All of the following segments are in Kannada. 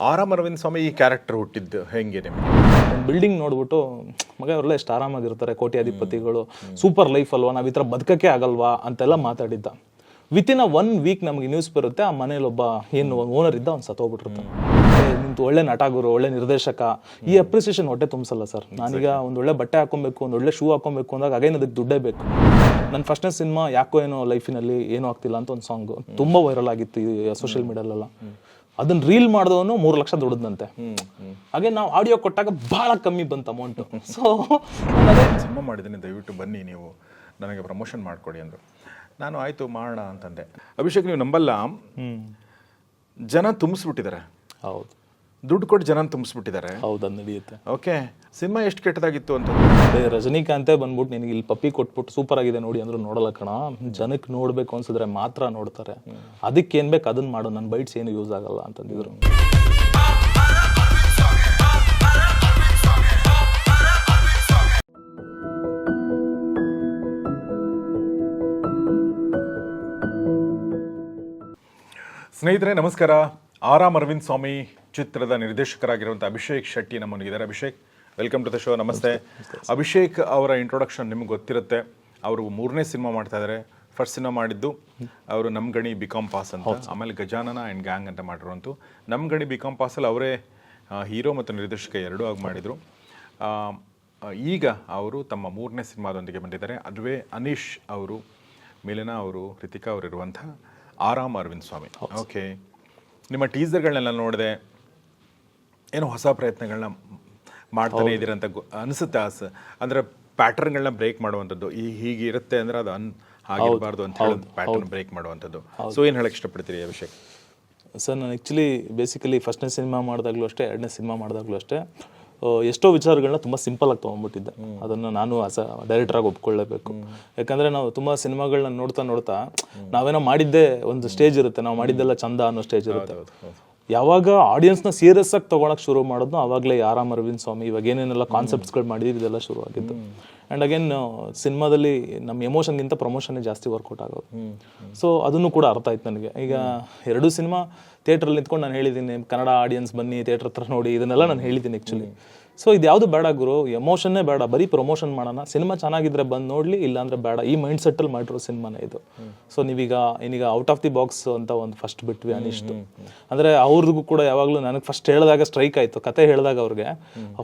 ಆರಾಮ್ ಅರವಿಂದ್ ಸ್ವಾಮಿ ಈ ಕ್ಯಾರೆಕ್ಟರ್ ಹುಟ್ಟಿದ್ದು ಹೆಂಗೆ ನಿಮಗೆ? ಬಿಲ್ಡಿಂಗ್ ನೋಡ್ಬಿಟ್ಟು ಮಗ ಅವರೆಲ್ಲ ಎಷ್ಟು ಆರಾಮಾಗಿರ್ತಾರೆ ಕೋಟ್ಯಾಧಿಪತಿಗಳು ಸೂಪರ್ ಲೈಫ್ ಅಲ್ವಾ ನಾವು ಈ ಥರ ಬದುಕಕ್ಕೆ ಆಗಲ್ವಾ ಅಂತೆಲ್ಲ ಮಾತಾಡಿದ್ದ. ವಿತಿನ್ ಅ ಒನ್ ವೀಕ್ ನಮಗೆ ನ್ಯೂಸ್ ಬರುತ್ತೆ ಆ ಮನೇಲಿ ಒಬ್ಬ ಏನು ಓನರ್ ಇದ್ದ ಅವ್ನು ಸತ್ತೋಗ್ಬಿಟ್ಟಿರ್ತಾನೆ. ನಿಂತು ಒಳ್ಳೆ ನಟಗುರು ಒಳ್ಳೆ ನಿರ್ದೇಶಕ ಈ ಅಪ್ರಿಸಿಯೇಷನ್ ಹೊಟ್ಟೆ ತುಂಬಿಸಲ್ಲ ಸರ್. ನಾನೀಗ ಒಂದು ಒಳ್ಳೆ ಬಟ್ಟೆ ಹಾಕೊಬೇಕು ಒಂದು ಒಳ್ಳೆ ಶೂ ಹಾಕೊಬೇಕು ಅಂದಾಗ ಅಗೇನ್ ಅದಕ್ಕೆ ದುಡ್ಡೇ ಬೇಕು. ನನ್ನ ಫಸ್ಟ್ನೇ ಸಿನಿಮಾ ಯಾಕೋ ಏನೋ ಲೈಫಿನಲ್ಲಿ ಏನೂ ಆಗ್ತಿಲ್ಲ ಅಂತ ಒಂದು ಸಾಂಗ್ ತುಂಬ ವೈರಲ್ ಆಗಿತ್ತು ಸೋಷಿಯಲ್ ಮೀಡಿಯಲ್ಲೆಲ್ಲ ಅದನ್ನ ರೀಲ್ ಮಾಡಿದವನು ಮೂರು ಲಕ್ಷ ದುಡಿದಂತೆ. ಹಾಗೆ ನಾವು ಆಡಿಯೋ ಕೊಟ್ಟಾಗ ಬಹಳ ಕಮ್ಮಿ ಬಂತು ಅಮೌಂಟ್ ಸೊ ಸಿನಿಮಾ ಮಾಡಿದ್ದೀನಿ ದಯವಿಟ್ಟು ಬನ್ನಿ ನೀವು. ನನಗೆ ಪ್ರಮೋಷನ್ ಮಾಡಿಕೊಡಿ ಅಂದರು. ನಾನು ಆಯಿತು ಮಾಡೋಣ ಅಂತಂದೆ. ಅಭಿಷೇಕ್ ನೀವು ನಂಬಲ್ಲ. ಜನ ತುಂಬಿಸ್ಬಿಟ್ಟಿದ್ದಾರೆ. ಹೌದು. ದುಡ್ಡು ಕೊಟ್ಟು ಜನ ತುಂಬಿಸ್ಬಿಟ್ಟಿದ್ದಾರೆ. ಹೌದು ಅದು ನಡೆಯುತ್ತೆ. ಓಕೆ ಸಿನಿಮಾ ಎಷ್ಟು ಕೆಟ್ಟದಾಗಿತ್ತು ಅಂತ? ಅದೇ ರಜನಿಕಾಂತೆ ಬಂದ್ಬಿಟ್ಟು ನಿನಗೆ ಇಲ್ಲಿ ಪಪ್ಪಿ ಕೊಟ್ಬಿಟ್ಟು ಸೂಪರ್ ಆಗಿದೆ ನೋಡಿ ಅಂದ್ರೆ ನೋಡಲ್ಲ ಕಣ. ಜನಕ್ಕೆ ನೋಡಬೇಕು ಅನ್ಸಿದ್ರೆ ಮಾತ್ರ ನೋಡ್ತಾರೆ. ಅದಕ್ಕೆ ಏನು ಬೇಕು ಅದನ್ನ ಮಾಡು ನನ್ನ ಬೈಟ್ಸ್ ಏನು ಯೂಸ್ ಆಗಲ್ಲ ಅಂತಂದಿದ್ರು. ಸ್ನೇಹಿತರೆ ನಮಸ್ಕಾರ. ಆರಾಮ್ ಅರವಿಂದ್ ಸ್ವಾಮಿ ಚಿತ್ರದ ನಿರ್ದೇಶಕರಾಗಿರುವಂಥ Abhishek Shetty ನಮ್ಮನಿಗಿದ್ದಾರೆ Abhishek welcome to the show. ನಮಸ್ತೆ. ಅಭಿಷೇಕ್ ಅವರ ಇಂಟ್ರೊಡಕ್ಷನ್ ನಿಮ್ಗೆ ಗೊತ್ತಿರುತ್ತೆ. ಅವರು ಮೂರನೇ ಸಿನಿಮಾ ಮಾಡ್ತಾ ಇದ್ದಾರೆ. ಫಸ್ಟ್ ಸಿನಿಮಾ ಮಾಡಿದ್ದು ಅವರು ನಮ್ಮ ಗಣಿ ಬಿ ಕಾಮ್ ಪಾಸ್ ಅಂತ ಆಮೇಲೆ ಗಜಾನನ ಆ್ಯಂಡ್ ಗ್ಯಾಂಗ್ ಅಂತ ಮಾಡಿರುವಂತು ನಮ್ಮ ಗಣಿ ಬಿ ಕಾಮ್ ಪಾಸಲ್ಲಿ ಅವರೇ ಹೀರೋ ಮತ್ತು ನಿರ್ದೇಶಕ ಎರಡೂ ಆಗಿ ಮಾಡಿದರು. ಈಗ ಅವರು ತಮ್ಮ ಮೂರನೇ ಸಿನಿಮಾದೊಂದಿಗೆ ಬಂದಿದ್ದಾರೆ. ಅದುವೇ ಅನೀಶ್ ಅವರು ಮಿಲನ ಅವರು ರಿತಿಕಾ ಅವರು ಇರುವಂಥ ಆರಾಮ್ ಅರವಿಂದ್ ಸ್ವಾಮಿ. ಓಕೆ ನಿಮ್ಮ ಟೀಸರ್ಗಳನ್ನೆಲ್ಲ ನೋಡಿದೆ. ಏನೋ ಹೊಸ ಪ್ರಯತ್ನಗಳನ್ನ ಮಾಡ್ತಾನೆ ಇದ್ದೀರ ಅಂತ ಗೊ- ಅನಿಸುತ್ತೆ ಆಸ. ಅಂದರೆ ಪ್ಯಾಟರ್ನ್ಗಳನ್ನ ಬ್ರೇಕ್ ಮಾಡುವಂಥದ್ದು. ಈ ಹೀಗೆ ಇರುತ್ತೆ ಅಂದ್ರೆ ಅದು ಅನ್ ಆಗಿರಬಾರ್ದು ಅಂತ ಹೇಳಿ ಪ್ಯಾಟರ್ನ್ ಬ್ರೇಕ್ ಮಾಡುವಂಥದ್ದು. ಸೊ ಏನು ಹೇಳಕ್ಕೆ ಇಷ್ಟಪಡ್ತೀರಿ ಅಭಿಷೇಕ್? ಸರ್ ನಾನು ಆ್ಯಕ್ಚುಲಿ ಬೇಸಿಕಲಿ ಫಸ್ಟ್ನೇ ಸಿನಿಮಾ ಮಾಡಿದಾಗಲೂ ಅಷ್ಟೇ ಎರಡನೇ ಸಿನಿಮಾ ಮಾಡಿದಾಗಲೂ ಅಷ್ಟೇ ಎಷ್ಟೋ ವಿಚಾರಗಳನ್ನ ತುಂಬ ಸಿಂಪಲ್ ಆಗಿ ತೊಗೊಂಡ್ಬಿಟ್ಟಿದ್ದೆ. ಅದನ್ನು ನಾನು ಆಸ ಅ ಒಪ್ಕೊಳ್ಳಬೇಕು. ಒಪ್ಕೊಳ್ಳೇಬೇಕು ಯಾಕಂದರೆ ನಾವು ತುಂಬ ಸಿನಿಮಾಗಳನ್ನ ನೋಡ್ತಾ ನೋಡ್ತಾ ನಾವೇನೋ ಮಾಡಿದ್ದೇ ಒಂದು ಸ್ಟೇಜ್ ಇರುತ್ತೆ. ನಾವು ಮಾಡಿದ್ದೆಲ್ಲ ಚಂದ ಅನ್ನೋ ಸ್ಟೇಜ್ ಇರುತ್ತೆ. ಯಾವಾಗ ಆಡಿಯನ್ಸ್ನ ಸೀರಿಯಸ್ ಆಗಿ ತೊಗೊಳಕ್ಕೆ ಶುರು ಮಾಡೋದು ಆವಾಗಲೇ ಆರಾಮ್ ಅರವಿಂದ್ ಸ್ವಾಮಿ ಇವಾಗ ಏನೇನೆಲ್ಲ ಕಾನ್ಸೆಪ್ಟ್ಸ್ಗಳು ಮಾಡಿದ್ರು ಇದೆಲ್ಲ ಶುರು ಆಗಿದ್ದು ಆ್ಯಂಡ್ ಅಗೇನ್ ಸಿನಿಮಾದಲ್ಲಿ ನಮ್ಮ ಎಮೋಷನ್ಗಿಂತ ಪ್ರಮೋಷನ್ನೇ ಜಾಸ್ತಿ ವರ್ಕೌಟ್ ಆಗೋದು. ಸೊ ಅದನ್ನು ಕೂಡ ಅರ್ಥ ಆಯ್ತು ನನಗೆ. ಈಗ ಎರಡು ಸಿನಿಮಾ ಥಿಯೇಟ್ರಲ್ಲಿ ನಿಂತ್ಕೊಂಡು ನಾನು ಹೇಳಿದ್ದೀನಿ ಕನ್ನಡ ಆಡಿಯನ್ಸ್ ಬನ್ನಿ ಥಿಯೇಟ್ರ್ ಹತ್ರ ನೋಡಿ, ಇದನ್ನೆಲ್ಲ ನಾನು ಹೇಳಿದ್ದೀನಿ ಆ್ಯಕ್ಚುಲಿ ಸೊ ಇದು ಯಾವುದು ಬೇಡ ಗುರು? ಎಮೋಷನ್ನೇ ಬೇಡ. ಬರೀ ಪ್ರಮೋಷನ್ ಮಾಡೋಣ. ಸಿನಿಮಾ ಚೆನ್ನಾಗಿದ್ರೆ ಬಂದು ನೋಡಲಿ, ಇಲ್ಲಾಂದ್ರೆ ಬೇಡ. ಈ ಮೈಂಡ್ ಸೆಟ್ಟಲ್ಲಿ ಮಾಡಿರೋ ಸಿನಿಮಾನೇ ಇದು. ಸೊ ನೀವೀಗ, ಏನೀಗ ಔಟ್ ಆಫ್ ದಿ ಬಾಕ್ಸ್ ಅಂತ ಒಂದು ಫಸ್ಟ್ ಬಿಟ್ವಿ ಅನಿಷ್ಟು ಅಂದರೆ ಅವ್ರಿಗೂ ಕೂಡ ಯಾವಾಗಲೂ ನನಗೆ ಫಸ್ಟ್ ಹೇಳಿದಾಗ ಸ್ಟ್ರೈಕ್ ಆಯಿತು. ಕತೆ ಹೇಳಿದಾಗ ಅವ್ರಿಗೆ.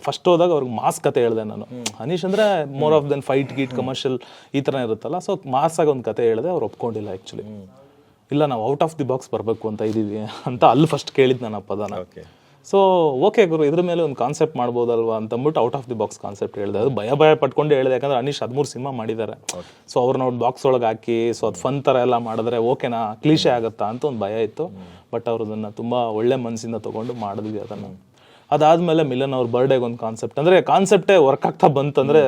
ಫಸ್ಟ್ ಹೋದಾಗ ಅವ್ರಿಗೆ ಮಾಸ್ ಕತೆ ಹೇಳಿದೆ ನಾನು. ಅನೀಶ್ ಅಂದರೆ ಮೋರ್ ಆಫ್ ದೆನ್ ಫೈಟ್ ಗೀಟ್ ಕಮರ್ಷಿಯಲ್ ಈ ಥರ ಇರುತ್ತಲ್ಲ. ಸೊ ಮಾಸ್ ಆಗಿ ಒಂದು ಕತೆ ಹೇಳಿದೆ, ಅವ್ರು ಒಪ್ಕೊಂಡಿಲ್ಲ ಆ್ಯಕ್ಚುಲಿ ಇಲ್ಲ, ನಾವು ಔಟ್ ಆಫ್ ದಿ ಬಾಕ್ಸ್ ಬರಬೇಕು ಅಂತ ಇದ್ದೀವಿ ಅಂತ ಅಲ್ಲಿ ಫಸ್ಟ್ ಕೇಳಿದ್ದು ನಾನು ಆ ಪದನ ಸೊ ಓಕೆ ಗುರು ಇದ್ರ ಮೇಲೆ ಒಂದು ಕಾನ್ಸೆಪ್ಟ್ ಮಾಡ್ಬೋದಲ್ವಾ ಅಂತ ಅಂದ್ಬಿಟ್ಟು out of the box concept ಹೇಳಿದೆ. ಅದು ಭಯ ಭಯ ಪಟ್ಕೊಂಡು ಹೇಳಿದೆ ಯಾಕಂದ್ರೆ ಅನೀಶ್ ಹದಿಮೂರು ಸಿನಿಮಾ ಮಾಡಿದ್ದಾರೆ. ಸೊ ಅವ್ರನ್ನ ಒಂದು ಬಾಕ್ಸ್ ಒಳಗೆ ಹಾಕಿ ಸೊ ಅದು ಫನ್ ಥರ ಎಲ್ಲ ಮಾಡಿದ್ರೆ ಓಕೆನಾ ಕ್ಲೀಶೆ ಆಗುತ್ತಾ ಅಂತ ಒಂದು ಭಯ ಇತ್ತು. ಬಟ್ ಅವ್ರು ಅದನ್ನು ತುಂಬ ಒಳ್ಳೆ ಮನಸ್ಸಿಂದ ತೊಗೊಂಡು ಮಾಡಿದ್ವಿ ಅದನ್ನು. ಅದಾದ್ಮೇಲೆ ಮಿಲನ್ ಅವ್ರ ಬರ್ಡೇಗೆ ಒಂದು ಕಾನ್ಸೆಪ್ಟ್ ಅಂದ್ರೆ ಕಾನ್ಸೆಪ್ಟೇ ವರ್ಕ್ ಆಗ್ತಾ ಬಂತಂದ್ರೆ